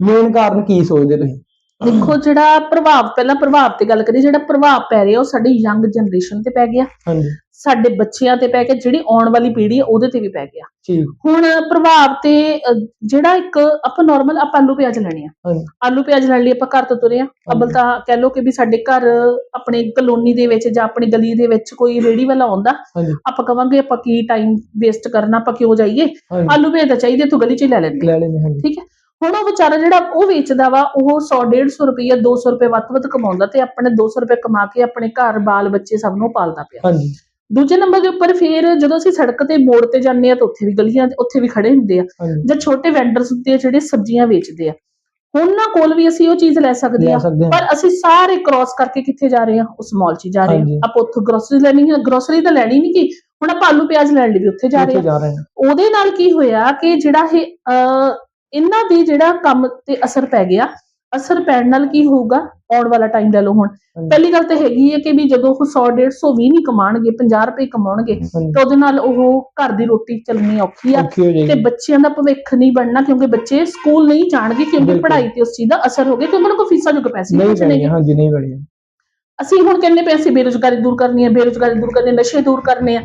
ਮੇਨ ਕਾਰਨ ਕੀ ਸੋਚਦੇ ਤੁਸੀਂ? ਦੇਖੋ ਜਿਹੜਾ ਪ੍ਰਭਾਵ ਪਹਿਲਾਂ ਪ੍ਰਭਾਵ ਤੇ ਗੱਲ ਕਰੀ ਜਿਹੜਾ ਪ੍ਰਭਾਵ ਪੈ ਰਿਹਾ ਉਹ ਸਾਡੀ ਯੰਗ ਜਨਰੇਸ਼ਨ ਤੇ ਪੈ ਗਿਆ। ਹਾਂਜੀ। ਸਾਡੇ ਬੱਚਿਆਂ ਤੇ ਪੈ ਗਿਆ ਜਿਹੜੀ ਆਉਣ ਵਾਲੀ ਪੀੜ੍ਹੀ ਹੈ ਉਹਦੇ ਤੇ ਵੀ ਪੈ ਗਿਆ। ਠੀਕ ਹੁਣ ਪ੍ਰਭਾਵ ਤੇ ਅਹ, ਜਿਹੜਾ ਇੱਕ ਆਪਾਂ ਨਾਰਮਲ ਆਪਾਂ ਆਲੂ ਪਿਆਜ਼ ਲੈਣੇ ਆ। ਹਾਂਜੀ। ਆਲੂ ਪਿਆਜ਼ ਲੈਣ ਲਈ ਆਪਾਂ ਘਰ ਤੋਂ ਤੁਰੇ ਆ। ਅਬਲ ਤਾਂ ਕਹਿ ਲਓ ਕਿ ਵੀ ਸਾਡੇ ਘਰ ਆਪਣੇ ਕਲੋਨੀ ਦੇ ਵਿੱਚ ਜਾਂ ਆਪਣੀ ਗਲੀ ਦੇ ਵਿੱਚ ਕੋਈ ਰੇੜੀ ਵਾਲਾ ਆਉਂਦਾ ਹਾਂਜੀ। ਆਪਾਂ ਕਵਾਂਗੇ ਆਪਾਂ ਕੀ ਟਾਈਮ ਵੇਸਟ ਕਰਨਾ ਆਪਾਂ ਕਿਉਂ ਜਾਈਏ? ਹਾਂਜੀ। ਆਲੂ ਪਿਆਜ਼ ਤਾਂ ਚਾਹੀਦੇ ਤੂੰ ਗਲੀ 'ਚ ਹੀ ਲੈ ਲੈਂਦੇ। ਲੈ ਲੈਣੇ ਹਾਂਜੀ। ਠੀਕ ਹੈ। ਹੁਣ ਉਹ ਵਿਚਾਰਾ ਜਿਹੜਾ ਉਹ ਵੇਚਦਾ ਵਾ ਉਹ 100 150 ਰੁਪਏ 200 ਰੁਪਏ ਵੱਧ ਵੱਧ ਕਮਾਉਂਦਾ ਤੇ ਆਪਣੇ 200 ਰੁਪਏ ਕਮਾ ਕੇ ਆਪਣੇ ਘਰ ਬਾਲ ਬੱਚੇ ਸਭ ਨੂੰ ਪਾਲਦਾ ਪਿਆ। ਹਾਂਜੀ। ਦੂਜੇ ਨੰਬਰ ਦੇ ਉੱਪਰ ਫਿਰ ਜਦੋਂ ਅਸੀਂ ਸੜਕ ਤੇ ਮੋੜ ਤੇ ਜਾਂਦੇ ਆ ਤਾਂ ਉੱਥੇ ਵੀ ਗਲੀਆਂ ਉੱਥੇ ਵੀ ਖੜੇ ਹੁੰਦੇ ਆ ਜਾਂ ਛੋਟੇ ਵੈਂਡਰਸ ਹੁੰਦੇ ਆ ਜਿਹੜੇ ਸਬਜ਼ੀਆਂ ਵੇਚਦੇ ਆ। ਉਹਨਾਂ ਕੋਲ ਵੀ ਅਸੀਂ ਉਹ ਚੀਜ਼ ਲੈ ਸਕਦੇ ਆ ਪਰ ਅਸੀਂ ਸਾਰੇ ਕ੍ਰਾਸ ਕਰਕੇ ਕਿੱਥੇ ਜਾ ਰਹੇ ਆ ਉਸ ਮਾਲ 'ਚ ਜਾ ਰਹੇ। ਆ ਆਪਾਂ ਉੱਥੋਂ ਗਰੋਸਰੀ ਲੈਣੀ ਹੈ ਗਰੋਸਰੀ ਤਾਂ ਲੈਣੀ ਨਹੀਂ ਕਿ ਹੁਣ ਆਪਾਂ ਆਲੂ ਪਿਆਜ਼ ਲੈਣ ਲਈ ਵੀ ਉੱਥੇ ਜਾ ਰਹੇ ਆ ਉਹਦੇ ਨਾਲ ਕੀ ਹੋਇਆ ਕਿ ਜਿਹੜਾ ਇਹ ਇਹਨਾਂ ਦੀ ਜਿਹੜਾ ਕੰਮ ਤੇ ਅਸਰ ਪੈ ਗਿਆ ਅਸਰ ਪੈਣ ਨਾਲ ਕੀ ਹੋਊਗਾ? ਆਉਣ ਵਾਲਾ ਟਾਈਮ ਲੈ ਲਓ ਹੁਣ। ਪਹਿਲੀ ਗੱਲ ਤਾਂ ਹੈਗੀ ਹੈ ਕਿ ਵੀ ਜਦੋਂ ਉਹ 100 150 ਵੀ ਨਹੀਂ ਕਮਾਣਗੇ 50 ਰੁਪਏ ਕਮਾਉਣਗੇ ਤਾਂ ਉਹਦੇ ਨਾਲ ਉਹ ਘਰ ਦੀ ਰੋਟੀ ਚੱਲਣੀ ਔਖੀ ਆ ਤੇ ਬੱਚਿਆਂ ਦਾ ਭਵਿੱਖ ਨਹੀਂ ਬਣਨਾ ਕਿਉਂਕਿ ਬੱਚੇ ਸਕੂਲ ਨਹੀਂ ਜਾਣਗੇ ਕਿਉਂਕਿ। ਪੜ੍ਹਾਈ ਤੇ ਉਸ ਚੀਜ਼ ਦਾ ਅਸਰ ਹੋ ਗਿਆ ਕਿਉਂਕਿ ਉਹਨਾਂ ਕੋਲ ਫੀਸਾਂ ਜੋਗੇ ਪੈਸੇ ਨਹੀਂ ਨਹੀਂ ਹਾਂਜੀ ਨਹੀਂ ਬਣੀ ਅਸੀਂ ਹੁਣ ਕਹਿੰਦੇ ਪਏ ਅਸੀਂ ਬੇਰੁਜ਼ਗਾਰੀ ਦੂਰ ਕਰਨੀ ਹੈ ਬੇਰੁਜ਼ਗਾਰੀ ਦੂਰ ਕਰਨੀ ਨਸ਼ੇ ਦੂਰ ਕਰਨੇ ਆ।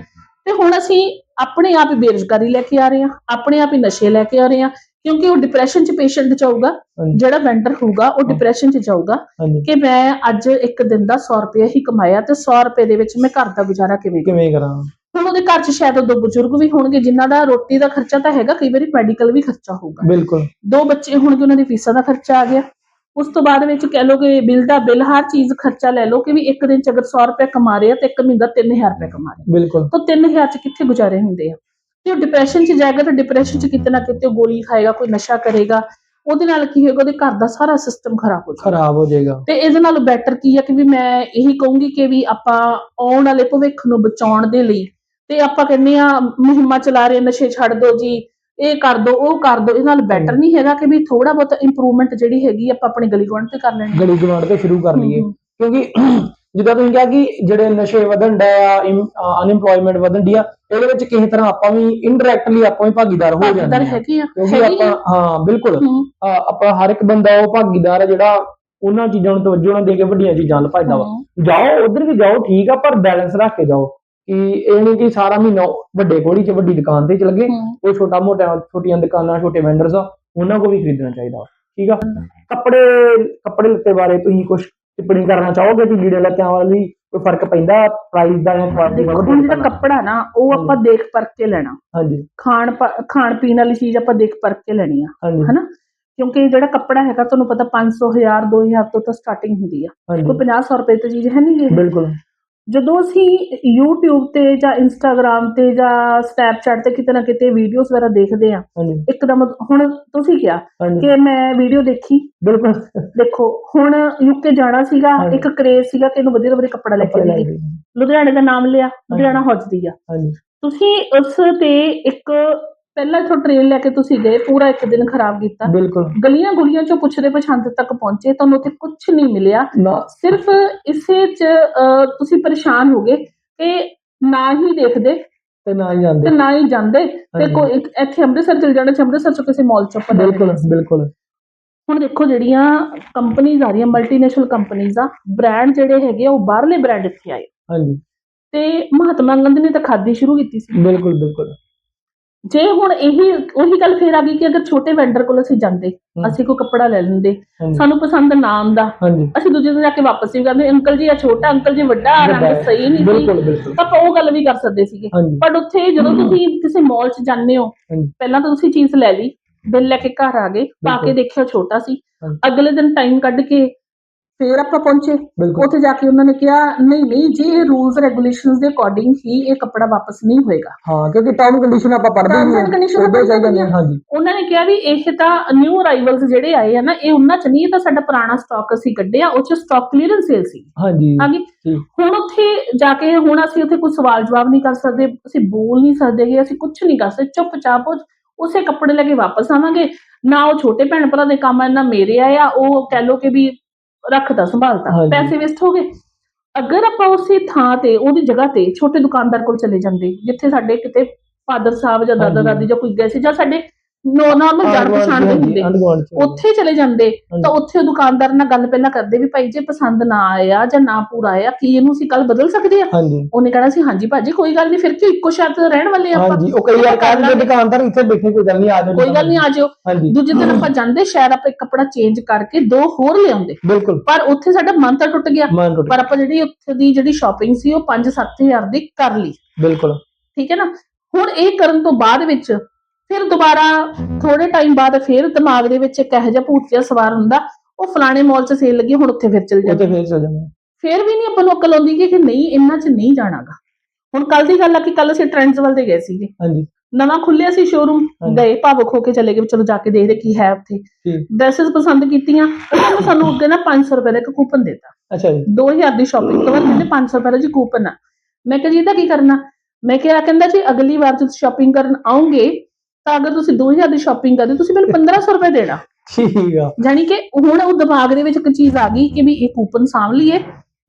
ਤੇ ਹੁਣ ਅਸੀਂ ਆਪਣੇ ਆਪ ਹੀ ਬੇਰੁਜ਼ਗਾਰੀ ਲੈ ਕੇ ਆ ਰਹੇ ਹਾਂ ਆਪਣੇ ਆਪ ਹੀ ਨਸ਼ੇ ਲੈ ਕੇ ਆ ਰਹੇ ਹਾਂ ਕਿਉਂਕਿ ਉਹ ਡਿਪਰੈਸ਼ਨ ਚ ਪੇਸ਼ੈਂਟ ਜਾਊਗਾ ਹਾਂਜੀ। ਜਿਹੜਾ ਵੈਂਡਰ ਹੋਊਗਾ ਉਹ ਡਿਪਰੈਸ਼ਨ ਚ ਜਾਊਗਾ ਹਾਂਜੀ। ਕਿ ਮੈਂ ਅੱਜ ਇੱਕ ਦਿਨ ਦਾ 100 ਰੁਪਏ ਹੀ ਕਮਾਇਆ ਤੇ 100 ਰੁਪਏ ਦੇ ਵਿੱਚ ਮੈਂ ਘਰ ਦਾ ਗੁਜ਼ਾਰਾ ਕਿਵੇਂ ਕਰਾਂ? ਕਿਵੇਂ ਕਰਾਂ? ਹੁਣ ਉਹਦੇ ਘਰ 'ਚ ਸ਼ਾਇਦ ਦੋ ਬਜ਼ੁਰਗ ਵੀ ਹੋਣਗੇ ਜਿਨ੍ਹਾਂ ਦਾ ਰੋਟੀ ਦਾ ਖਰਚਾ ਤਾਂ ਹੈਗਾ ਕਈ ਵਾਰੀ ਮੈਡੀਕਲ ਵੀ ਖਰਚਾ ਹੋਊਗਾ। ਬਿਲਕੁਲ। ਦੋ ਬੱਚੇ ਹੋਣਗੇ ਉਹਨਾਂ ਦੀ ਫੀਸਾਂ ਦਾ ਖਰਚਾ ਆ ਗਿਆ। ਉਸ ਤੋਂ ਬਾਅਦ ਵਿੱਚ ਕਹਿ ਲਓ ਕਿ ਬਿੱਲ ਦਾ ਬਿੱਲ ਹਰ ਚੀਜ਼ ਖਰਚਾ ਲੈ ਲਓ ਕਿ ਵੀ ਇੱਕ ਦਿਨ ਚ ਅਗਰ 100 ਰੁਪਏ ਕਮਾ ਰਹੇ ਆ ਤੇ ਇੱਕ ਮਹੀਨਾ 3000 ਰੁਪਏ ਕਮਾ ਰਹੇ ਆ। ਬਿਲਕੁਲ। ਤਾਂ 3000 ਚ ਕਿੱਥੇ ਗੁਜ਼ਾਰੇ ਹੁੰਦੇ ਆ? ਤੇ ਉਹ ਡਿਪਰੈਸ਼ਨ ਚ ਜਾਏਗਾ ਤਾਂ ਡਿਪਰੈਸ਼ਨ ਚ ਕਿਤੇ ਨਾ ਕਿਤੇ ਗੋਲੀ ਖਾਏਗਾ ਕੋਈ ਨਸ਼ਾ ਕਰੇਗਾ। ਉਹਦੇ ਨਾਲ ਕੀ ਹੋਏਗਾ ਉਹਦੇ ਘਰ ਦਾ ਸਾਰਾ ਸਿਸਟਮ ਖਰਾਬ ਹੋ ਜਾਏਗਾ। ਖਰਾਬ ਹੋ ਜਾਏਗਾ। ਤੇ ਇਹਦੇ ਨਾਲੋਂ ਬੈਟਰ ਕੀ ਹੈ ਕਿ ਵੀ ਮੈਂ ਇਹੀ ਕਹੂੰਗੀ ਕਿ ਵੀ ਆਪਾਂ ਆਉਣ ਵਾਲੇ ਭਵਿੱਖ ਨੂੰ ਬਚਾਉਣ ਦੇ ਲਈ ਤੇ ਆਪਾਂ ਕਹਿੰਦੇ ਆ ਮੁਹਿੰਮਾਂ ਚਲਾ ਰਹੇ ਨਸ਼ੇ ਛੱਡ ਦਿਓ ਜੀ ਇਹ ਕਰ ਦਿਓ ਉਹ ਕਰ ਦਿਓ ਇਹ ਨਾਲ ਬੈਟਰ ਨਹੀਂ ਹੈਗਾ ਕਿ ਵੀ ਥੋੜਾ ਬਹੁਤ ਇੰਪਰੂਵਮੈਂਟ ਜਿਹੜੀ ਹੈਗੀ ਆਪਾਂ ਆਪਣੀ ਗਲੀ ਗੁਆਂਢ ਤੇ ਕਰ ਲੈਣੀ ਗਲੀ ਗਵਾੜ ਤੇ ਸ਼ੁਰੂ ਕਰ ਲਈਏ। ਕਿਉਂਕਿ ਜਿੱਦਾਂ ਤੁਸੀਂ ਕਿਹਾ ਕਿ ਜਿਹੜੇ ਨਸ਼ੇ ਵਧਣ ਡਿਆ ਆ ਅਨਇੰਪਲੋਇਮੈਂਟ ਵਧਣ ਡਈ ਆ ਉਹਦੇ ਵਿੱਚ ਕਿਸੇ ਤਰ੍ਹਾਂ ਆਪਾਂ ਵੀ ਇਨਡਾਇਰੈਕਟਲੀ ਆਪਾਂ ਵੀ ਭਾਗੀਦਾਰ ਹੋ ਭਾਗੀਦਾਰ ਜਾਂਦੇ ਆ ਹੈਗੇ ਆ ਕਿਉਂਕਿ ਹੈਗੇ ਆਪਾਂ। ਹਾਂ ਬਿਲਕੁਲ। ਆਪਾਂ ਹਰ ਇੱਕ ਬੰਦਾ ਉਹ ਭਾਗੀਦਾਰ ਆ ਜਿਹੜਾ ਉਹਨਾਂ ਚੀਜ਼ਾਂ ਨੂੰ ਤਵੱਜੋ ਨਾ ਦੇ ਕੇ ਵੱਡੀਆਂ ਚੀਜ਼ਾਂ ਵੱਲ ਭੱਜਦਾ ਵਾ। ਜਾਓ ਉਧਰ ਵੀ ਜਾਓ ਠੀਕ ਆ ਪਰ ਬੈਲੈਂਸ ਰੱਖ ਕੇ ਜਾਓ। ਕਿ ਇਹ ਨਹੀਂ ਕਿ ਸਾਰਾ ਮਹੀਨਾ ਵੱਡੇ ਕੋਲੀ ਚ ਵੱਡੀ ਦੁਕਾਨ ਤੇ ਚਲ ਗਏ। ਹਮ। ਉਹ ਛੋਟਾ ਮੋਟਾ ਛੋਟੀਆਂ ਦੁਕਾਨਾਂ ਛੋਟੇ ਵੈਂਡਰਸ ਆ ਉਹਨਾਂ ਕੋ ਵੀ ਖਰੀਦਣਾ ਚਾਹੀਦਾ ਵਾ। ਠੀਕ ਆ? ਕੱਪੜੇ ਕੱਪੜੇ ਲੱਤੇ ਬਾਰੇ ਤੁਸੀਂ ਕੁਝ ਟਿੱਪਣੀ ਕਰਨਾ ਚਾਹੋਗੇ ਕਿ ਲੀੜੇ ਲੱਤਿਆਂ ਵਾਲੀ? ਕੋਈ ਫ਼ਰਕ ਪੈਂਦਾ ਪ੍ਰਾਈਸ ਦਾ ਜਾਂ ਕੁਆਲਿਟੀ ਦੇਖੋ ਹੁਣ ਜਿਹੜਾ ਕੱਪੜਾ ਨਾ ਉਹ ਆਪਾਂ ਦੇਖ ਪਰਖ ਕੇ ਲੈਣਾ। ਹਾਂਜੀ। ਖਾਣ ਪ- ਖਾਣ ਪੀਣ ਵਾਲੀ ਚੀਜ਼ ਆਪਾਂ ਦੇਖ ਪਰਖ ਕੇ ਲੈਣੀ ਆ ਹਾਂਜੀ। ਹਨਾ? ਕਿਉਂਕਿ ਜਿਹੜਾ ਕੱਪੜਾ ਹੈਗਾ ਤੁਹਾਨੂੰ ਪਤਾ 500 1000 2000 ਤੋਂ ਤਾਂ ਸਟਾਰਟਿੰਗ ਹੁੰਦੀ ਆ। ਹਾਂਜੀ। ਕੋਈ 50 100 ਰੁਪਏ ਤੇ ਚੀਜ਼ ਹੈ ਨਹੀਂ ਇਹ। ਬਿਲਕੁਲ। ਜਦੋਂ ਅਸੀਂ YouTube ਤੇ ਜਾਂ Instagram ਤੇ ਜਾਂ Snapchat ਤੇ ਕਿਤੇ ਨਾ ਕਿਤੇ ਵੀਡੀਓਜ਼ ਵਗੈਰਾ ਦੇਖਦੇ ਆ ਹਾਂਜੀ। ਇੱਕਦਮ ਹੁਣ ਤੁਸੀਂ ਕਿਹਾ ਹਾਂਜੀ। ਕਿ ਮੈਂ ਵੀਡੀਓ ਦੇਖੀ। ਬਿਲਕੁਲ। ਦੇਖੋ ਹੁਣ ਯੂਕੇ ਜਾਣਾ ਸੀਗਾ ਹਾਂਜੀ। ਇੱਕ ਕਰੇਜ਼ ਸੀਗਾ ਕਿ ਇਹਨੂੰ ਵਧੀਆ ਤੋਂ ਵਧੀਆ ਕੱਪੜਾ ਲੈ ਕੇ ਆਈਏ। ਲੁਧਿਆਣੇ ਦਾ ਨਾਮ ਲਿਆ ਲੁਧਿਆਣਾ ਹੌਜਦੀ ਆ। ਹਾਂਜੀ। ਤੁਸੀਂ ਉਸ ਤੇ ਇੱਕ ਪਹਿਲਾਂ ਇੱਥੋਂ ਟ੍ਰੇਨ ਲੈ ਕੇ ਤੁਸੀਂ ਗਏ ਪੂਰਾ ਇੱਕ ਦਿਨ ਖਰਾਬ ਕੀਤਾ। ਬਿਲਕੁਲ। ਗਲੀਆਂ ਗੁਲੀਆਂ ਚੋਂ ਪੁੱਛਦੇ ਪਛਾਣਦੇ ਤੱਕ ਪਹੁੰਚੇ ਤੁਹਾਨੂੰ ਉੱਥੇ ਕੁਝ ਨਹੀਂ ਮਿਲਿਆ। ਨਾ। ਸਿਰਫ ਇਸੇ ਚ ਅਹ, ਤੁਸੀਂ ਪਰੇਸ਼ਾਨ ਹੋ ਗਏ ਕਿ ਨਾ ਹੀ ਦੇਖਦੇ ਤੇ ਨਾ ਹੀ ਤੇ ਜਾਂਦੇ ਨਾ ਹੀ ਜਾਂਦੇ। ਤੇ ਹਾਂਜੀ। ਕੋਈ ਇੱਕ ਇੱਥੇ ਅੰਮ੍ਰਿਤਸਰ ਚਲ ਜਾਣਾ ਸੀ ਅੰਮ੍ਰਿਤਸਰ ਚੋਂ ਕਿਸੇ ਮਾਲ ਚੋਂ ਲੈ ਬਿਲਕੁਲ। ਬਿਲਕੁਲ। ਹੁਣ ਦੇਖੋ ਜਿਹੜੀਆਂ ਕੰਪਨੀਆਂ ਆ ਰਹੀਆਂ ਮਲਟੀਨੈਸ਼ਨਲ ਕੰਪਨੀਆਂ ਆ ਬ੍ਰਾਂਡ ਜਿਹੜੇ ਹੈਗੇ ਆ, ਉਹ ਬਾਹਰਲੇ ਬ੍ਰਾਂਡ ਇੱਥੇ ਆਏ। ਹਾਂਜੀ। ਤੇ ਮਹਾਤਮਾ ਗਾਂਧੀ ਨੇ ਤਾਂ ਖਾਦੀ ਸ਼ੁਰੂ ਕੀਤੀ ਸੀ। ਬਿਲਕੁਲ ਬਿਲਕੁਲ। ਜੇ ਹੁਣ ਇਹੀ ਉਹੀ ਗੱਲ ਫੇਰ ਆ ਗਈ ਕਿ ਅਗਰ ਛੋਟੇ ਵੈਂਡਰ ਕੋਲ ਅਸੀਂ ਜਾਂਦੇ ਹਮ। ਅਸੀਂ ਕੋਈ ਕੱਪੜਾ ਲੈ ਲੈਂਦੇ ਹਾਂਜੀ ਸਾਨੂੰ ਪਸੰਦ ਨਾ ਆਉਂਦਾ ਹਾਂਜੀ ਅਸੀਂ ਦੂਜੇ ਦਿਨ ਜਾ ਕੇ ਵਾਪਸ ਵੀ ਕਰਦੇ ਅੰਕਲ ਜੀ ਆ ਛੋਟਾ ਅੰਕਲ ਜੀ ਵੱਡਾ ਆਹ ਵੱਡਾ ਰੰਗ ਹੈ। ਸਹੀ ਨਹੀਂ ਸੀ ਬਿਲਕੁਲ ਬਿਲਕੁਲ ਤਾਂ ਆਪਾਂ ਉਹ ਗੱਲ ਵੀ ਕਰ ਸਕਦੇ ਸੀਗੇ ਹਾਂਜੀ ਪਰ ਉੱਥੇ ਜਦੋਂ ਤੁਸੀਂ ਕਿਸੇ ਮਾਲ 'ਚ ਜਾਂਦੇ ਹੋ ਹਾਂਜੀ। ਪਹਿਲਾਂ ਤਾਂ ਤੁਸੀਂ ਚੀਜ਼ ਲੈ ਲਈ ਬਿੱਲ ਲੈ ਕੇ ਘਰ ਆ ਗਏ ਪਾ ਕੇ ਬਿਲਕੁਲ। ਦੇਖਿਆ ਛੋਟਾ ਸੀ ਹਾਂਜੀ। ਅਗਲੇ ਦਿਨ ਟਾਈਮ ਕੱਢ ਕੇ ਫੇਰ ਆਪਾਂ ਪਹੁੰਚੇ। ਉੱਥੇ ਜਾ ਕੇ ਉਹਨਾਂ ਨੇ ਕਿਹਾ ਨਹੀਂ ਨਹੀਂ ਜੀ ਇਹ ਰੂਲਸ ਰੈਗੂਲੇਸ਼ਨਸ ਦੇ ਅਕੋਰਡਿੰਗ ਹੀ ਇਹ ਕੱਪੜਾ ਵਾਪਸ ਨਹੀਂ ਹੋਏਗਾ। ਹਾਂ ਕਿਉਂਕਿ ਟਰਮ ਕੰਡੀਸ਼ਨ ਆਪਾਂ ਪੜ੍ਹਦੇ Terms ਹੀ and condition ਉਹਦੇ ਆਪਾਂ ਚਾਹੀਦੇ ਨੇ ਪੜ੍ਹਦੇ ਹਾਂਜੀ। ਉਹਨਾਂ ਨੇ ਕਿਹਾ ਵੀ ਇਹ ਤਾਂ ਨਿਊ ਅਰਾਈਵਲਸ ਜਿਹੜੇ ਆਏ ਆ ਨਾ ਇਹ ਉਹਨਾਂ ਚ ਨਹੀਂ ਇਹ ਤਾਂ ਸਾਡਾ ਪੁਰਾਣਾ ਸਟਾਕ ਅਸੀਂ ਕੱਢਿਆ ਉਹ ਚ ਸਟਾਕ ਕਲੀਅਰੈਂਸ ਸੇਲ ਸੀ। ਹਾਂਜੀ। ਠੀਕ। ਹੁਣ ਉੱਥੇ ਜਾ ਕੇ ਹੁਣ ਅਸੀਂ ਉੱਥੇ ਕੋਈ ਸਵਾਲ ਜਵਾਬ ਨਹੀਂ ਕਰ ਸਕਦੇ ਅਸੀਂ ਬੋਲ ਨਹੀਂ ਸਕਦੇ ਕਿ ਅਸੀਂ ਕੁਝ ਨਹੀਂ ਕਰ ਸਕਦੇ ਚੁੱਪਚਾਪ ਉਹ- ਉਸੇ ਕੱਪੜੇ ਲੈ ਕੇ ਵਾਪਸ ਆਵਾਂਗੇ। ਨਾ ਉਹ ਛੋਟੇ ਭੈਣ ਭਰਾ ਦੇ ਕੰਮ ਆ ਨਾ ਮੇਰੇ ਆ ਉਹ ਕਹਿ ਲੋ ਕਿ ਵੀ ਰੱਖਦਾ ਸੰਭਾਲਦਾ ਹਾਂਜੀ। ਪੈਸੇ ਵੇਸਟ ਹੋ ਗਏ ਅਗਰ ਆਪਾਂ ਉਸੇ ਥਾਂ ਤੇ ਉਹਦੀ ਜਗ੍ਹਾ ਤੇ ਛੋਟੇ ਦੁਕਾਨਦਾਰ ਕੋਲ ਚਲੇ ਜਾਂਦੇ ਜਿੱਥੇ ਸਾਡੇ ਕਿਤੇ ਫਾਦਰ ਸਾਹਿਬ ਜਾਂ ਦਾਦਾ ਹਾਂਜੀ। ਦਾਦੀ ਜਾਂ ਕੋਈ ਗਏ ਸੀ ਜਾਂ ਸਾਡੇ ਨਾਰਮਲ ਜਾਣ ਪਛਾਣ ਦੇ ਹੁੰਦੇ। ਚ ਉੱਥੇ ਚਲੇ ਜਾਂਦੇ ਹਾਂਜੀ। ਤਾਂ ਉੱਥੇ ਉਹ ਦੁਕਾਨਦਾਰ ਨਾਲ ਗੱਲ ਪਹਿਲਾਂ ਕਰਦੇ ਵੀ ਭਾਈ ਜੇ ਪਸੰਦ ਨਾ ਆਇਆ ਜਾਂ ਨਾ ਪੂਰਾ ਆਇਆ ਕੀ ਇਹਨੂੰ ਅਸੀਂ ਕੱਲ ਬਦਲ ਸਕਦੇ ਆ? ਹਾਂਜੀ। ਉਹਨੇ ਕਹਿਣਾ ਸੀ ਹਾਂਜੀ ਭਾਜੀ ਕੋਈ ਗੱਲ ਨਹੀਂ ਫਿਰ ਕਿਉਂ ਇੱਕੋ ਸ਼ਰਤ ਤੇ ਰਹਿਣ ਵਾਲੇ ਆਪਾਂ? ਹਾਂਜੀ ਉਹ ਕਈ ਵਾਰ ਕਹਿੰਦੇ। ਦੁਕਾਨਦਾਰ ਇੱਥੇ ਬੈਠੇ ਕੋਈ ਗੱਲ ਨਹੀਂ ਆ ਜਾਓ ਕੋਈ ਗੱਲ ਨਹੀਂ ਆ ਜਾਓ। ਹਾਂਜੀ। ਦੂਜੇ ਦਿਨ ਆਪਾਂ ਜਾਂਦੇ ਸ਼ਾਇਦ ਆਪਾਂ ਇੱਕ ਕੱਪੜਾ ਚੇਂਜ ਕਰਕੇ ਦੋ ਹੋਰ ਲਿਆਉਂਦੇ। ਬਿਲਕੁਲ। ਪਰ ਉੱਥੇ ਸਾਡਾ ਮਨ ਤਾਂ ਟੁੱਟ ਗਿਆ। ਮਾਨ ਟੁੱਟ ਪਰ ਆਪਾਂ ਜਿਹੜੀ ਉੱਥੇ ਦੀ ਜਿਹੜੀ ਸ਼ਾਪਿੰਗ ਸੀ ਉਹ 5-7000 ਦੀ ਕਰ ਲਈ। ਬਿਲਕੁਲ। ਠੀਕ ਹੈ ਨਾ? ਹੁਣ ਇਹ ਕਰਨ ਤੋਂ ਬਾਅਦ ਵਿੱਚ ਫਿਰ ਦੁਬਾਰਾ ਥੋੜੇ ਟਾਈਮ ਬਾਅਦ ਫਿਰ ਦਿਮਾਗ ਦੇ ਵਿੱਚ ਇੱਕ ਇਹੋ ਜਿਹਾ ਭੂਤ ਜਿਹਾ ਸਵਾਰ ਹੁੰਦਾ ਉਹ ਫਲਾਣੇ ਮਾਲ 'ਚ ਸੇਲ ਲੱਗੀ ਹੁਣ ਉੱਥੇ ਫਿਰ ਚਲ ਜਾਂਦੇ। ਤੇ ਫੇਰ ਚੱਲ ਜਾਂਦੇ। ਫਿਰ ਵੀ ਨਹੀਂ ਆਪਾਂ ਨੂੰ ਅਕਲ ਆਉਂਦੀ ਕਿ ਨਹੀਂ ਇਹਨਾਂ 'ਚ ਨਹੀਂ ਜਾਣਾਗਾ। ਹੁਣ ਕੱਲ ਦੀ ਗੱਲ ਆ ਕਿ ਕੱਲ ਅਸੀਂ ਟ੍ਰੈਂਡਸ ਵੱਲ ਤੇ ਗਏ ਸੀਗੇ। ਹਾਂਜੀ। ਨਵਾਂ ਖੁੱਲਿਆ ਸੀ ਸ਼ੋਰੂਮ। ਗਏ ਭਾਵੁਕ ਹੋ ਕੇ ਚਲੇ ਗਏ ਚਲੋ ਜਾ ਕੇ ਦੇਖਦੇ ਕੀ ਹੈ ਉੱਥੇ। ਡਰੈਸਸ ਪਸੰਦ ਕੀਤੀਆਂ ਉਹਨਾਂ ਸਾਨੂੰ ਅੱਗੇ ਨਾ 500 ਰੁਪਏ ਦਾ ਇੱਕ ਕੂਪਨ ਦਿੱਤਾ। ਅੱਛਾ ਜੀ। 2000 ਦੀ ਸ਼ਾਪਿੰਗ ਤੋਂ ਬਾਅਦ ਕਹਿੰਦੇ 500 ਰੁਪਏ ਦਾ ਜੀ ਕੂਪਨ ਆ। ਮੈਂ ਕਿਹਾ ਜੀ ਇਹਦਾ ਕੀ ਕਰਨਾ? ਮੈਂ ਕਿਹਾ ਕਹਿੰਦਾ ਜੀ ਅਗਲੀ ਵਾਰ ਜਦੋਂ ਸ਼ਾਪਿੰਗ ਕਰਨ ਆਉਂਗੇ ਤਾਂ ਅਗਰ ਤੁਸੀਂ 2000 ਦੀ ਸ਼ਾਪਿੰਗ ਕਰਦੇ ਤੁਸੀਂ ਮੈਨੂੰ 1500 ਰੁਪਏ ਦੇਣਾ। ਠੀਕ ਆ। ਯਾਨੀ ਕਿ ਹੁਣ ਉਹ ਦਿਮਾਗ ਦੇ ਵਿੱਚ ਇੱਕ ਚੀਜ਼ ਆ ਗਈ ਕਿ ਵੀ ਇਹ ਕੂਪਨ ਸਾਂਭ ਲਈਏ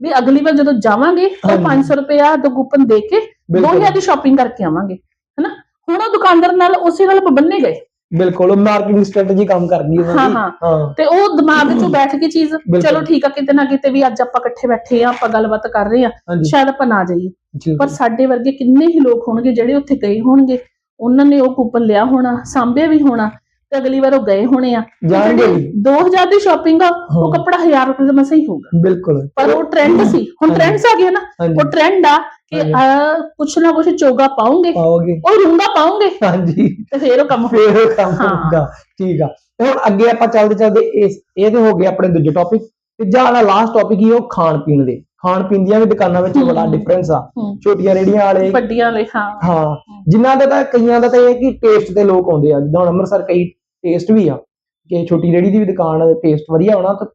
ਵੀ ਅਗਲੀ ਵਾਰ ਜਦੋਂ ਜਾਵਾਂਗੇ ਤਾਂ ਹਾਂਜੀ। 500 ਰੁਪਇਆ ਦਾ ਕੂਪਨ ਦੇ ਕੇ ਬਿਲਕੁਲ। 2000 ਦੀ ਸ਼ਾਪਿੰਗ ਕਰਕੇ ਆਵਾਂਗੇ ਹਨਾ? ਹੁਣ ਉਹ ਦੁਕਾਨਦਾਰ ਨਾਲ ਉਸੇ ਨਾਲ ਬੰਨੇ ਗਏ। ਬਿਲਕੁਲ ਮਾਰਕੀਟਿੰਗ ਸਟ੍ਰੈਟਜੀ ਕੰਮ ਕਰ ਗਈ ਉਹਨਾਂ ਹਾਂ ਦੀ ਹਾਂ। ਤੇ ਉਹ ਦਿਮਾਗ ਵਿੱਚੋਂ ਬੈਠ ਗਈ ਚੀਜ਼। ਚਲੋ ਠੀਕ ਆ ਕਿਤੇ ਨਾ ਕਿਤੇ ਵੀ ਅੱਜ ਆਪਾਂ ਇਕੱਠੇ ਬੈਠੇ ਆ ਆਪਾਂ ਗੱਲਬਾਤ ਕਰ ਰਹੇ ਆ ਸ਼ਾਇਦ ਆਪਾਂ ਨਾ ਜਾਈਏ। ਪਰ ਸਾਡੇ ਵਰਗੇ ਕਿੰਨੇ ਹੀ ਲੋਕ ਹੋਣਗੇ ਜਿਹੜੇ ਉੱਥੇ ਗਏ ਹੋਣਗੇ। ਉਹਨਾਂ ਨੇ ਉਹ ਕੂਪਨ ਲਿਆ ਹੋਣਾ ਸਾਂਭਿਆ ਵੀ ਹੋਣਾ ਤੇ ਅਗਲੀ ਵਾਰ ਉਹ ਗਏ ਹੋਣੇ ਆ। ਜਾਣਗੇ ਵੀ। 2000 ਦੀ ਸ਼ਾਪਿੰਗ ਆ ਉਹ ਹਾਂ। ਕੱਪੜਾ 1000 ਰੁਪਏ ਦਾ ਮਸਾ ਹੀ ਹੋਊਗਾ। ਬਿਲਕੁਲ। ਪਰ ਉਹ ਟ੍ਰੈਂਡ ਸੀ। ਹੁਣ ਹਾਂਜੀ। ਟ੍ਰੈਂਡਸ ਆ ਗਏ ਨਾ ਹਾਂਜੀ। ਉਹ ਟ੍ਰੈਂਡ ਆ ਕਿ ਹਾਂਜੀ। ਆ ਕੁਛ ਨਾ ਕੁਛ ਚੋਗਾ ਪਾਉਂਗੇ। ਪਾਓਗੇ। ਉਹ ਰੂੰਗਾ ਪਾਉਂਗੇ। ਹਾਂਜੀ। ਤੇ ਫੇਰ ਉਹ ਕੰਮ ਹੋ ਫੇਰ ਉਹ ਕੰਮ ਹਾਂ। ਹੋਊਗਾ। ਠੀਕ ਆ। ਤੇ ਹੁਣ ਅੱਗੇ ਆਪਾਂ ਚੱਲਦੇ ਚੱਲਦੇ ਇਸ ਇਹ ਤੇ ਹੋ ਗਏ ਆਪਣੇ ਦੂਜੇ ਟੌਪਿਕ ਤੀਜਾ ਵਾਲਾ ਲਾਸਟ ਟੌਪਿਕ ਹੀ ਉਹ ਖਾਣ ਪੀਣ ਦੇ। ਖਾਣ ਪੀਣ ਦੀਆਂ ਵੀ ਦੁਕਾਨਾਂ ਵਿੱਚ। ਬੜਾ ਡਿਫਰੈਂਸ ਆ। ਛੋਟੀਆਂ ਰੇੜੀਆਂ ਵਾਲੇ। ਵੱਡੀਆਂ ਲਈ ਹਾਂ। ਹਾਂ ਜਿਨ੍ਹਾਂ ਦਾ ਤਾਂ ਕਈਆਂ ਦਾ ਤਾਂ ਇਹ ਹੈ ਕਿ ਟੇਸਟ ਤੇ ਲੋਕ ਆਉਂਦੇ ਆ। ਜਿੱਦਾਂ ਹੁਣ ਅੰਮ੍ਰਿਤਸਰ ਕਈ ਟੇਸਟ ਵੀ ਆ ਕਿ ਛੋਟੀ ਰੇੜੀ ਦੀ ਵੀ ਦੁਕਾਨ ਟੇਸਟ ਵਧੀਆ ਹੋਣਾ ਤਾਂ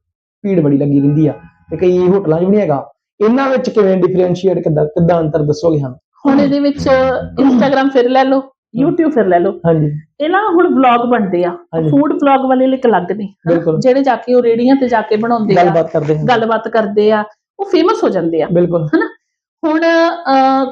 ਭੀੜ ਬੜੀ ਲੱਗੀ ਰਹਿੰਦੀ ਆ। ਤੇ ਕਈ ਹੋਟਲਾਂ 'ਚ ਵੀ ਨਹੀਂ ਹੈਗਾ। ਇਹਨਾਂ ਵਿੱਚ ਕਿਵੇਂ ਡਿਫਰੈਂਸ਼ੀਏਟ ਕਿੱਦਾਂ ਕਿੱਦਾਂ ਅੰਤਰ ਦੱਸੋਗੇ ਹਾਂ? ਹੁਣ ਇਹਦੇ ਵਿੱਚ ਇੰਸਟਾਗ੍ਰam ਫਿਰ ਲੈ ਲਓ YouTube ਫਿਰ ਲੈ ਲਓ। ਹਾਂਜੀ। ਇਹ ਨਾ ਹੁਣ ਵਲੌਗ ਬਣਦੇ ਆ। ਫੂਡ ਵਲੌਗ ਵਾਲੇ ਲਈ ਇੱਕ ਅਲੱਗ ਨੇ। ਜਿਹੜੇ ਜਾ ਕੇ ਉਹ ਰੇੜੀਆਂ ਤੇ ਜਾ ਕੇ ਬਣਾਉਂਦੇ ਆ। ਗੱਲਬਾਤ ਕਰਦੇ ਹਾਂ ਗੱਲਬਾਤ ਕਰਦੇ ਆ। ਉਹ ਫੇਮਸ ਹੋ ਜਾਂਦੇ ਆ। ਬਿਲਕੁਲ। ਹਨਾ? ਹੁਣ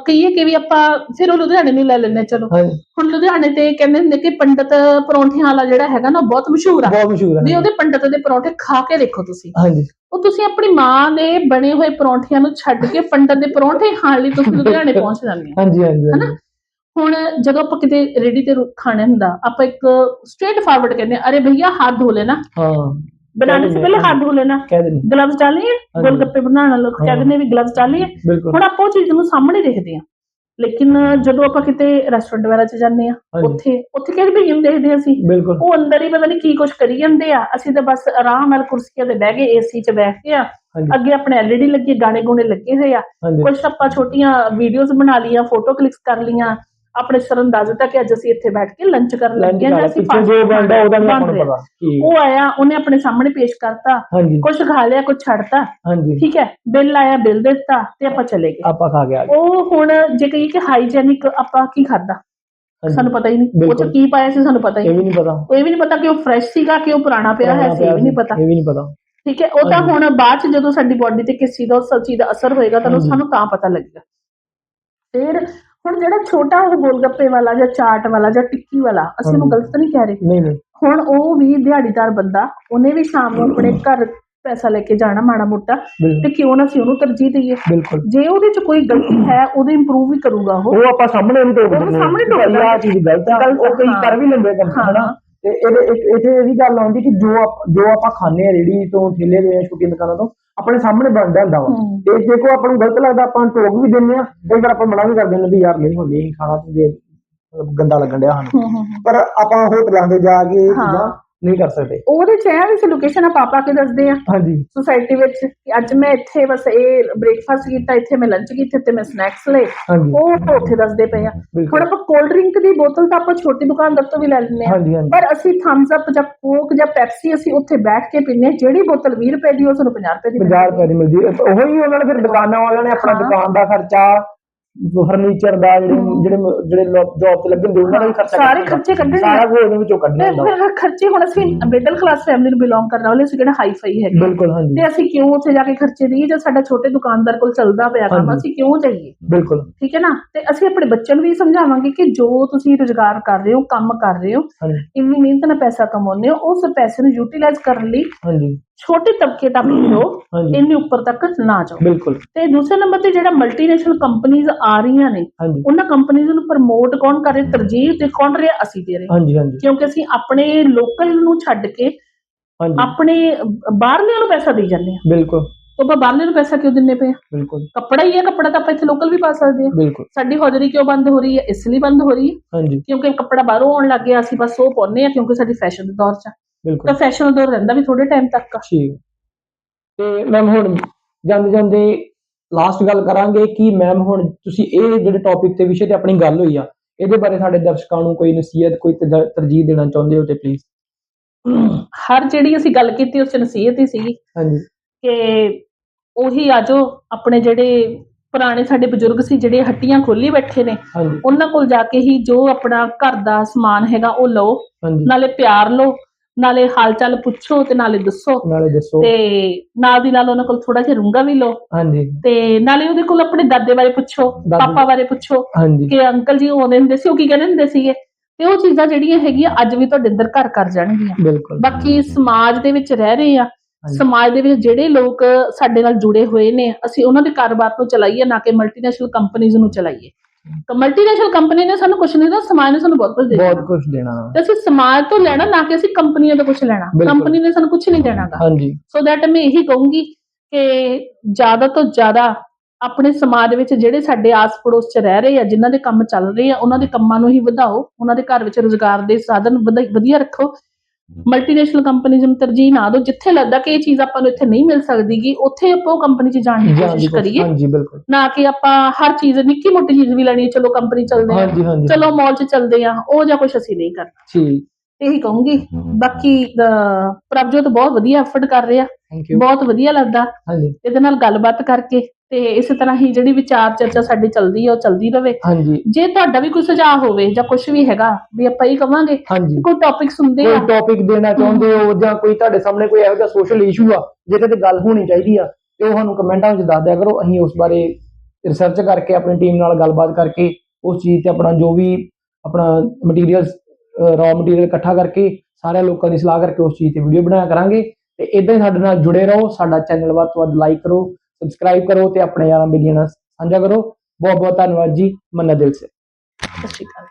ਕਹੀਏ ਕਿ ਵੀ ਆਪਾਂ ਫਿਰ ਉਹ ਲੁਧਿਆਣੇ ਨੂੰ ਲੈ ਲੈਣੇ ਚਲੋ। ਹੁਣ ਲੁਧਿਆਣੇ ਤੇ ਕਹਿੰਦੇ ਹੁੰਦੇ ਕਿ ਪੰਡਤ ਪਰੌਂਠਿਆਂ ਵਾਲਾ ਜਿਹੜਾ ਹੈਗਾ ਨਾ ਬਹੁਤ ਮਸ਼ਹੂਰ ਆ। ਬਹੁਤ ਮਸ਼ਹੂਰ ਆ ਨਹੀਂ ਉਹਦੇ ਪੰਡਤ ਦੇ ਪਰੌਂਠੇ ਖਾ ਕੇ ਦੇਖੋ ਤੁਸੀਂ। ਹਾਂਜੀ। ਉਹ ਤੁਸੀਂ ਆਪਣੀ ਮਾਂ ਦੇ ਬਣੇ ਹੋਏ ਪਰੌਂਠਿਆਂ ਨੂੰ ਛੱਡ ਕੇ ਪੰਡਤ ਦੇ ਪਰੌਂਠੇ ਖਾਣ ਲਈ ਤੁਸੀਂ ਲੁਧਿਆਣੇ ਪਹੁੰਚ ਜਾਂਦੇ ਹੋ। ਹਾਂਜੀ ਹਾਂਜੀ ਹਨਾ? ਹੁਣ ਜਦੋਂ ਆਪਾਂ ਕਿਤੇ ਰੇੜੀ ਤੇ ਖਾਣੇ ਹੁੰਦਾ ਆਪਾਂ ਇੱਕ ਸਟ੍ਰੇਟ ਫਾਰਵਰਡ ਕਹਿੰਦੇ ਅਰੇ ਭਈਆ ਹੱਥ ਧੋ ਲੈਣਾ। ਹਾਂ। बनाने से पहले हाथ धो लेना ਕਹਿ ਦਿੰਦੇ ਗਲਵਜ਼ ਚਾਲੀਏ ਹਾਂਜੀ। ਗੋਲਗੱਪੇ ਬਣਾਉਣ ਲੋਕ ਹਾਂ। ਕਹਿੰਦੇ ਨੇ ਵੀ ਗਲਵਜ਼ ਚਾਲੀਏ ਬਿਲਕੁਲ ਹੁਣ ਆਪਾਂ ਉਹ ਚੀਜ਼ ਨੂੰ ਸਾਹਮਣੇ ਦੇਖਦੇ ਹਾਂ ਲੇਕਿਨ ਜਦੋਂ ਆਪਾਂ ਕਿਤੇ ਰੈਸਟੋਰੈਂਟ ਵਗੈਰਾ 'ਚ ਜਾਂਦੇ ਆ ਹਾਂਜੀ। ਉੱਥੇ ਉੱਥੇ ਕਿਹੜੇ ਵੀ ਗੇਮ ਦੇਖਦੇ ਹਾਂ ਅਸੀਂ ਬਿਲਕੁਲ ਉਹ ਅੰਦਰ ਹੀ ਪਤਾ ਨਹੀਂ ਕੀ ਕੁਝ ਕਰੀ ਜਾਂਦੇ ਆ ਅਸੀਂ ਤਾਂ ਬਸ ਆਰਾਮ ਨਾਲ ਕੁਰਸੀਆਂ ਤੇ ਬਹਿ ਗਏ ਏਸੀ 'ਚ ਬੈਠ ਕੇ ਆ ਹਾਂਜੀ ਅੱਗੇ ਆਪਣੇ ਐਲਈਡੀ ਲੱਗੇ ਗਾਣੇ ਗੁਣੇ ਲੱਗੇ ਹੋਏ ਆ ਹਾਂਜੀ ਕੁਝ ਆਪਾਂ ਛੋਟੀਆਂ ਵੀਡੀਓਜ਼ ਬਣਾ ਲਈਆਂ ਫੋਟੋ ਕਲਿੱਕਸ ਕਰ ਲਈਆਂ ਆਪਣੇ ਸਰ ਅੰਦਾਜ਼ ਦਿੱਤਾ ਕਿ ਅੱਜ ਅਸੀਂ ਇੱਥੇ ਬੈਠ ਕੇ ਲੰਚ ਕਰਨ ਲੱਗੇ ਹਾਂ ਅਸੀਂ ਪਿੱਛੇ ਜੋ ਬਣਦਾ ਉਹਦਾ ਨਹੀਂ ਆਪਾਂ ਨੂੰ। ਪਤਾ ਉਹ ਆਇਆ ਉਹਨੇ ਆਪਣੇ ਸਾਹਮਣੇ ਪੇਸ਼ ਕਰਤਾ। ਕੁਝ ਖਾ ਲਿਆ ਕੁਝ ਛੱਡਤਾ। ਠੀਕ ਹੈ ਬਿੱਲ ਆਇਆ ਬਿੱਲ ਦਿੱਤਾ ਤੇ ਆਪਾਂ ਚਲੇ ਗਏ। ਆਪਾਂ ਖਾ ਗਿਆ ਉਹ ਹੁਣ ਜੇ ਕਹੀਏ ਕਿ ਹਾਈਜੈਨਿਕ ਆਪਾਂ ਕੀ ਖਾਦਾ ਸਾਨੂੰ ਪਤਾ ਹੀ ਨਹੀਂ। ਉਹ ਚ। ਕੀ ਪਾਇਆ ਸੀ ਸਾਨੂੰ ਪਤਾ ਹੀ ਇਹ ਨਹੀਂ ਵੀ ਨਹੀਂ। ਪਤਾ। ਉਹ ਇਹ ਵੀ ਨਹੀਂ ਪਤਾ ਕਿ ਉਹ ਫਰੈਸ਼ ਸੀਗਾ ਕਿ ਉਹ ਪੁਰਾਣਾ ਪਿਆ ਹੈ ਸੀ ਇਹ ਵੀ ਨਹੀਂ ਪਤਾ। ਇਹ ਵੀ ਨਹੀਂ ਪਤਾ। ਠੀਕ ਹੈ ਉਹ ਤਾਂ। ਹੁਣ ਬਾਅਦ ਚ ਜਦੋਂ ਸਾਡੀ ਬਾਡੀ ਤੇ ਕਿਸ ਦਾ ਉਸ ਚੀਜ਼ ਦਾ ਅਸਰ ਹੋਏਗਾ ਹਾਂਜੀ। ਸਾਨੂੰ ਤਾਂ ਪਤਾ ਲੱਗੇਗਾ। ਫਿਰ ਹੁਣ ਜਿਹੜਾ ਛੋਟਾ ਉਹ ਗੋਲਗੱਪੇ ਵਾਲਾ ਜਾਂ ਚਾਟ ਵਾਲਾ ਜਾਂ ਟਿੱਕੀ ਵਾਲਾ ਅਸੀਂ ਉਹਨੂੰ। ਗਲਤ ਨਹੀਂ ਕਹਿ ਰਹੇ ਨਹੀਂ ਨਹੀਂ ਹੁਣ ਉਹ ਵੀ ਦਿਹਾੜੀਦਾਰ ਬੰਦਾ ਉਹਨੇ ਵੀ ਸ਼ਾਮ ਨੂੰ ਆਪਣੇ ਘਰ ਪੈਸਾ ਲੈ ਕੇ ਜਾਣਾ ਮਾੜਾ ਮੋਟਾ ਤੇ ਕਿਉਂ ਨਾ ਅਸੀਂ ਉਹਨੂੰ ਤਰਜੀਹ ਦਈਏ ਬਿਲਕੁਲ ਜੇ ਉਹਦੇ ਚ ਕੋਈ ਗਲਤੀ ਹੈ ਉਹਦੇ ਇੰਪਰੂਵ ਵੀ ਕਰੂਗਾ ਉਹ ਉਹ ਆਪਾਂ ਸਾਹਮਣੇ ਨਹੀਂ ਟੋਕ ਉਹਨੂੰ ਸਾਹਮਣੇ ਟੋਕ ਆ ਦਿੰਦੇ। ਚੀਜ਼ ਗਲਤ ਆ ਗਲਤ, ਉਹ ਕਈ। ਕਰ ਵੀ ਲੈਂਦੇ ਕੰਮ। ਹਨਾ ਤੇ ਇਹਦੇ ਇੱਕ- ਇੱਥੇ ਇਹ ਵੀ ਗੱਲ ਆਉਂਦੀ ਕਿ ਜੋ ਜੋ ਆਪਾਂ ਖਾਂਦੇ ਆ ਰੇੜੀ ਤੋਂ ਠੇਲੇ ਦੇ ਛੋਟੀਆਂ ਦੁਕਾਨਾਂ ਤੋਂ ਆਪਣੇ ਸਾਹਮਣੇ ਬਣਦਾ ਹੁੰਦਾ ਵਾ। ਤੇ ਜੇ ਕੋ ਆਪਾਂ ਨੂੰ ਗਲਤ ਲੱਗਦਾ ਆਪਾਂ ਟੋਕ ਵੀ ਦਿੰਦੇ ਆ ਕਈ ਵਾਰ ਆਪਾਂ ਮਨਾ ਵੀ ਕਰ ਦਿੰਦੇ ਵੀ ਯਾਰ ਨਹੀਂ ਹੁੰਦੀ ਖਾਣਾ ਤੇ ਗੰਦਾ ਲੱਗਣ ਡਿਆ ਸਾਨੂੰ। ਪਰ ਆਪਾਂ ਹੋਟਲਾਂ ਤੇ ਜਾ ਕੇ। ਚੀਜ਼ਾਂ ਨਹੀਂ ਕਰ ਸਕਦੇ। ਉਹਦੇ ਚ ਹੈ ਵੀ ਲੋਕੇਸ਼ਨ ਆ ਪਾਪਾ ਕੇ ਦੱਸਦੇ ਆ ਹਾਂਜੀ। ਸੁਸਾਇਟੀ ਵਿੱਚ ਕਿ ਅੱਜ ਮੈਂ ਇੱਥੇ ਬਸ ਇਹ ਬ੍ਰੇਕਫਾਸਟ ਕੀਤਾ ਇੱਥੇ ਮੈਂ ਲੰਚ ਕੀਤਾ ਤੇ ਮੈਂ ਸਨੈਕਸ ਲਏ। ਹਾਂਜੀ। ਉਹ ਉੱਥੇ ਦੱਸਦੇ ਪਏ ਆ ਬਿਲਕੁਲ। ਹੁਣ ਆਪਾਂ ਕੋਲਡ ਡਰਿੰਕ ਦੀ ਬੋਤਲ ਤਾਂ ਆਪਾਂ ਛੋਟੀ ਦੁਕਾਨਦਾਰ ਤੋਂ ਵੀ ਲੈ ਲੈਂਦੇ ਆ ਹਾਂਜੀ ਪਰ ਅਸੀਂ ਥੰਬਸ ਅਪ ਜਾਂ ਕੋਕ ਜਾਂ ਪੈਪਸੀ ਅਸੀਂ ਉੱਥੇ ਬੈਠ ਕੇ ਪੀਂਦੇ ਹਾਂ। ਜਿਹੜੀ ਬੋਤਲ 20 ਰੁਪਏ ਦੀ ਉਹ ਸਾਨੂੰ 50 ਰੁਪਏ ਦੀ 50 ਰੁਪਏ ਦੀ ਮਿਲਦੀ ਹੈ। ਉਹੀ ਉਹਨਾਂ ਨੇ ਫਿਰ ਦੁਕਾਨਾਂ ਵਾਲਿਆਂ ਨੇ ਆਪਣਾ ਹਾਂ। ਦੁਕਾਨ ਦਾ ਖਰਚਾ ਫਰਨੀਚਰ ਦਾ ਜਿਹੜੇ ਜਿਹੜੇ ਜਿਹੜੇ ਜੌਬ ਤੇ ਲੱਗੇ ਹੁੰਦੇ ਉਹਨਾਂ ਦਾ ਵੀ ਖਰਚਾ ਸਾਰੇ। ਖਰਚੇ ਕੱਢਣੇ ਸਾਰਾ ਕੁਝ ਉਹਦੇ ਵਿੱਚੋਂ ਕੱਢਣਾ ਹੁੰਦਾ। ਫਿਰ ਖਰਚੇ ਹੁਣ ਅਸੀਂ ਮਿਡਲ ਕਲਾਸ ਫੈਮਿਲੀ ਨੂੰ ਬਿਲੋਂਗ ਕਰਨ ਵਾਲੇ ਅਸੀਂ ਕਿਹੜਾ ਹਾਈ ਫਾਈ ਹੈਗੇ। ਬਿਲਕੁਲ ਹਾਂਜੀ। ਤੇ ਅਸੀਂ ਕਿਉਂ ਉੱਥੇ ਜਾ ਕੇ ਖਰਚੇ ਦਈਏ? ਜੇ ਸਾਡਾ ਛੋਟੇ ਦੁਕਾਨਦਾਰ ਕੋਲ ਚੱਲਦਾ ਪਿਆ ਕੰਮ। ਅਸੀਂ ਕਿਉਂ ਜਾਈਏ? ਬਿਲਕੁਲ। ਠੀਕ ਹੈ ਨਾ? ਤੇ ਅਸੀਂ ਆਪਣੇ ਬੱਚਿਆਂ ਨੂੰ ਵੀ ਸਮਝਾਵਾਂਗੇ ਕਿ ਜੋ ਤੁਸੀਂ ਰੁਜ਼ਗਾਰ ਕਰ ਰਹੇ ਹੋ ਕੰਮ ਕਰ ਰਹੇ ਹੋ ਇੰਨੀ ਮਿਹਨਤ ਨਾਲ ਪੈਸਾ ਕਮਾਉਂਦੇ ਹੋ ਉਸ ਪੈਸੇ ਨੂੰ ਯੂਟਿਲਾਈਜ਼ ਕਰਨ ਲਈ ਹਾਂਜੀ। ਛੋਟੇ ਤਬਕੇ ਤੱਕ ਹੀ ਹਾਂਜੀ। ਇੰਨੇ ਉੱਪਰ ਤੱਕ ਨਾ ਜਾਓ। ਬਿਲਕੁਲ। ਤੇ ਦੂਸਰੇ ਨੰਬਰ ਤੇ ਜਿਹੜਾ ਮਲਟੀਨੈਸ਼ਨਲ ਕੰਪਨੀਆਂ ਆ ਰਹੀਆਂ ਨੇ ਹਾਂਜੀ। ਉਹਨਾਂ ਕੰਪਨੀਆਂ ਨੂੰ ਪ੍ਰਮੋਟ ਕੌਣ ਕਰ ਰਿਹਾ? ਤਰਜੀਹ ਤੇ ਕੌਣ ਰਿਹਾ? ਅਸੀਂ ਦੇ ਰਹੇ ਹਾਂ। ਹਾਂਜੀ ਹਾਂਜੀ। ਕਿਉਂਕਿ ਅਸੀਂ ਆਪਣੇ ਲੋਕਲ ਨੂੰ ਛੱਡ ਕੇ ਹਾਂਜੀ। ਆਪਣੇ ਬਾਹਰਲਿਆਂ ਨੂੰ ਪੈਸਾ ਦੇਈ ਜਾਂਦੇ ਹਾਂ। ਬਿਲਕੁਲ। ਤਾਂ ਆਪਾਂ ਬਾਹਰਲਿਆਂ ਨੂੰ ਪੈਸਾ ਕਿਉਂ ਦਿੰਨੇ ਪਏ ਹਾਂ? ਬਿਲਕੁਲ। ਕੱਪੜਾ ਹੀ ਹੈ ਕੱਪੜਾ ਤਾਂ ਆਪਾਂ ਇੱਥੇ ਲੋਕਲ ਵੀ ਪਾ ਸਕਦੇ ਹਾਂ। ਬਿਲਕੁਲ। ਸਾਡੀ ਹੌਜਰੀ ਕਿਉਂ ਬੰਦ ਹੋ ਰਹੀ ਹੈ? ਇਸ ਲਈ ਬੰਦ ਹੋ ਰਹੀ ਹੈ। ਹਾਂਜੀ। ਕਿਉਂਕਿ ਕੱਪੜਾ ਬਾਹਰੋਂ ਆਉਣ ਲੱਗ ਗਿਆ ਅਸੀਂ ਬਸ ਉਹ ਪਾਉਂਦੇ ਆ ਕਿਉਂਕਿ ਸਾਡੀ ਫੈਸ਼ਨ ਦੇ ਦੌਰ 'ਚ ਆ। ਬਿਲਕੁਲ। ਫੈਸ਼ਨ ਦਾ ਦੌਰ ਰਹਿੰਦਾ ਵੀ ਥੋੜੇ ਟਾਈਮ ਤੱਕ ਠੀਕ। ਤੇ ਮੈਮ ਹੁਣ ਜਾਂਦੇ ਜਾਂਦੇ ਲਾਸਟ ਗੱਲ ਕਰਾਂਗੇ ਕਿ ਮੈਮ ਹੁਣ ਤੁਸੀਂ ਇਹ ਜਿਹੜੇ ਟੌਪਿਕ ਤੇ ਵਿਸ਼ੇ ਤੇ ਆਪਣੀ ਗੱਲ ਹੋਈ ਆ ਇਹਦੇ ਬਾਰੇ ਸਾਡੇ ਦਰਸ਼ਕਾਂ ਨੂੰ ਕੋਈ ਨਸੀਹਤ ਕੋਈ ਤਰਜੀਹ ਦੇਣਾ ਚਾਹੁੰਦੇ ਹੋ ਤੇ ਪਲੀਜ਼ ਹਰ ਜਿਹੜੀ ਅਸੀਂ ਗੱਲ ਕੀਤੀ ਉਸ 'ਚ ਨਸੀਹਤ ਹੀ ਸੀਗੀ ਹਾਂਜੀ। ਕਿ ਉਹੀ ਆਜੋ ਆਪਣੇ ਜਿਹੜੇ ਪੁਰਾਣੇ ਸਾਡੇ ਬਜ਼ੁਰਗ ਸੀ ਜਿਹੜੇ ਹੱਟੀਆਂ ਖੋਲੀ ਬੈਠੇ ਨੇ ਉਹਨਾਂ ਕੋਲ ਜਾ ਕੇ ਹੀ ਜੋ ਆਪਣਾ ਘਰ ਦਾ ਸਮਾਨ ਹੈਗਾ ਉਹ ਲਓ ਨਾਲੇ ਪਿਆਰ ਲਓ ਨਾਲੇ ਹਾਲ ਚਾਲ ਪੁੱਛੋ ਤੇ ਨਾਲੇ ਦੱਸੋ। ਨਾਲੇ ਦੱਸੋ। ਤੇ ਨਾਲ ਦੀ ਨਾਲ ਉਹਨਾਂ ਕੋਲ ਥੋੜਾ ਜਿਹਾ ਰੂੰਗਾ ਵੀ ਲਓ। ਹਾਂਜੀ। ਤੇ ਨਾਲੇ ਉਹਦੇ ਕੋਲ ਆਪਣੇ ਦਾਦੇ ਬਾਰੇ ਪੁੱਛੋ ਪਾਪਾ ਬਾਰੇ ਪੁੱਛੋ ਕਿ ਅੰਕਲ ਜੀ ਉਹ ਆਉਂਦੇ ਹੁੰਦੇ ਸੀ ਉਹ ਕੀ ਕਹਿੰਦੇ ਹੁੰਦੇ ਸੀਗੇ? ਤੇ ਉਹ ਚੀਜ਼ਾਂ ਜਿਹੜੀਆਂ ਹੈਗੀਆਂ ਅੱਜ ਵੀ ਤੁਹਾਡੇ ਅੰਦਰ ਘਰ ਕਰ ਜਾਣਗੀਆਂ। ਬਿਲਕੁਲ। ਬਾਕੀ ਸਮਾਜ ਦੇ ਵਿੱਚ ਰਹਿ ਰਹੇ ਆ। ਸਮਾਜ ਦੇ ਵਿੱਚ ਜਿਹੜੇ ਲੋਕ ਸਾਡੇ ਨਾਲ ਜੁੜੇ ਹੋਏ ਨੇ ਅਸੀਂ ਉਹਨਾਂ ਦੇ ਕਾਰੋਬਾਰ ਨੂੰ ਚਲਾਈਏ ਨਾ ਕਿ ਮਲਟੀਨੈਸ਼ਨਲ ਕੰਪਨੀਆਂ ਨੂੰ ਚਲਾਈਏ। ਮਲਟੀਨੈਸ਼ਨਲ ਕੰਪਨੀ ਨੇ ਸਾਨੂੰ ਕੁਝ ਨਹੀਂ ਦਿੱਤਾ ਸਮਾਜ ਨੇ ਸਾਨੂੰ ਬਹੁਤ ਕੁਝ ਦਿੱਤਾ। ਬਹੁਤ ਕੁਝ ਦੇਣਾ। ਤੇ ਅਸੀਂ ਸਮਾਜ ਤੋਂ ਲੈਣਾ ਨਾ ਕਿ ਅਸੀਂ ਕੰਪਨੀਆਂ ਤੋਂ ਕੁਝ ਲੈਣਾ। ਕੰਪਨੀ ਨੇ ਸਾਨੂੰ ਕੁਝ ਨਹੀਂ ਦੇਣਾਗਾ। ਹਾਂਜੀ। ਸੋ ਦੈਟ ਮੈਂ ਇਹੀ ਕਹੂੰਗੀ ਕਿ ਜ਼ਿਆਦਾ ਤੋਂ ਜ਼ਿਆਦਾ ਆਪਣੇ ਸਮਾਜ ਵਿੱਚ ਜਿਹੜੇ ਸਾਡੇ ਆਸ ਪੜੋਸ 'ਚ ਰਹਿ ਰਹੇ ਆ ਜਿਨ੍ਹਾਂ ਦੇ ਕੰਮ ਚੱਲ ਰਹੇ ਆ ਉਹਨਾਂ ਦੇ ਕੰਮਾਂ ਨੂੰ ਹੀ ਵਧਾਓ ਉਹਨਾਂ ਦੇ ਘਰ ਵਿੱਚ ਰੋਜ਼ਗਾਰ ਦੇ ਸਾਧਨ ਵਧਾ- ਵਧੀਆ ਰੱਖੋ। ਮਲਟੀਨੈਸ਼ਨਲ ਕੰਪਨੀਆਂ ਨੂੰ ਤਰਜੀਹ ਨਾ ਦਿਓ ਜਿੱਥੇ ਲੱਗਦਾ ਕਿ ਇਹ ਚੀਜ਼ ਆਪਾਂ ਨੂੰ ਇੱਥੇ ਨਹੀਂ ਮਿਲ ਸਕਦੀਗੀ ਉੱਥੇ ਆਪਾਂ ਉਹ ਕੰਪਨੀ 'ਚ ਜਾਣ ਦੀ ਕੋਸ਼ਿਸ਼ ਕਰੀਏ। ਹਾਂਜੀ ਬਿਲਕੁਲ। ਨਾ ਕਿ ਆਪਾਂ ਹਰ ਚੀਜ਼ ਨਿੱਕੀ ਮੋਟੀ ਚੀਜ਼ ਵੀ ਲੈਣੀ ਚਲੋ ਕੰਪਨੀ ਚੱਲਦੇ ਆ ਹਾਂਜੀ ਚਲੋ ਮਾਲ 'ਚ ਚੱਲਦੇ ਆ ਉਹ ਜਾਂ ਕੁਝ ਅਸੀਂ ਨਹੀਂ ਕਰਨਾ। ਠੀਕ। ਇਹੀ ਕਹੂੰਗੀ। ਬਾਕੀ ਪ੍ਰਭਜੋਤ ਬਹੁਤ ਵਧੀਆ ਐਫਰਟ ਕਰ ਰਿਹਾ। ਥੈਂਕ ਯੂ ਬਹੁਤ ਵਧੀਆ ਲੱਗਦਾ। ਹਾਂਜੀ। ਇਹਦੇ ਨਾਲ ਗੱਲਬਾਤ ਕਰਕੇ। ਤੇ ਇਸੇ ਤਰ੍ਹਾਂ ਹੀ ਜਿਹੜੀ ਵਿਚਾਰ ਚਰਚਾ ਸਾਡੀ ਚੱਲਦੀ ਹੈ ਉਹ ਚੱਲਦੀ ਰਵੇ। ਹਾਂਜੀ। ਜੇ ਤੁਹਾਡਾ ਵੀ ਕੋਈ ਸੁਝਾਅ ਹੋਵੇ ਜਾਂ ਕੁਝ ਵੀ ਹੈਗਾ ਵੀ ਆਪਾਂ ਇਹ ਕਵਾਂਗੇ ਹਾਂਜੀ। ਕੋਈ ਟੌਪਿਕ ਸੁਣਦੇ ਕੋਈ ਆ ਟੌਪਿਕ ਦੇਣਾ ਚਾਹੁੰਦੇ ਹੋ ਜਾਂ ਕੋਈ ਤੁਹਾਡੇ ਸਾਹਮਣੇ ਕੋਈ ਇਹੋ ਜਿਹਾ ਸੋਸ਼ਲ ਇਸ਼ੂ ਆ ਜਿਹਦੇ ਤੇ ਗੱਲ ਹੋਣੀ ਚਾਹੀਦੀ ਆ ਤੇ ਉਹ ਸਾਨੂੰ ਕਮੈਂਟਾਂ ਵਿੱਚ ਦੱਸ ਦਿਆ ਕਰੋ। ਅਸੀਂ ਉਸ ਬਾਰੇ ਰਿਸਰਚ ਕਰਕੇ ਆਪਣੀ ਟੀਮ ਨਾਲ ਗੱਲਬਾਤ ਕਰਕੇ ਉਸ ਚੀਜ਼ ਤੇ ਆਪਣਾ ਜੋ ਵੀ ਆਪਣਾ ਮਟੀਰੀਅਲ ਰॉ ਮਟੀਰੀਅਲ ਇਕੱਠਾ ਕਰਕੇ ਸਾਰਿਆਂ ਲੋਕਾਂ ਦੀ ਸਲਾਹ ਕਰਕੇ ਉਸ ਚੀਜ਼ ਤੇ ਵੀਡੀਓ ਬਣਾਇਆ ਕਰਾਂਗੇ। ਤੇ ਇਦਾਂ ਹੀ ਸਾਡੇ ਨਾਲ ਜੁੜੇ ਰਹੋ ਸਾਡਾ ਚੈਨਲ ਵੱਧ ਤੋਂ ਵੱਧ ਲਾਈਕ ਕਰੋ ਸਬਸਕ੍ਰਾਈਬ ਕਰੋ ਤੇ ਆਪਣੇ ਯਾਰਾਂ ਬੇਲੀਆਂ ਨਾਲ ਸਾਂਝਾ ਕਰੋ। ਬਹੁਤ ਬਹੁਤ ਧੰਨਵਾਦ ਜੀ। ਮੰਨਾ ਦਿਲ ਸੇ ਸਤਿ ਸ਼੍ਰੀ ਅਕਾਲ।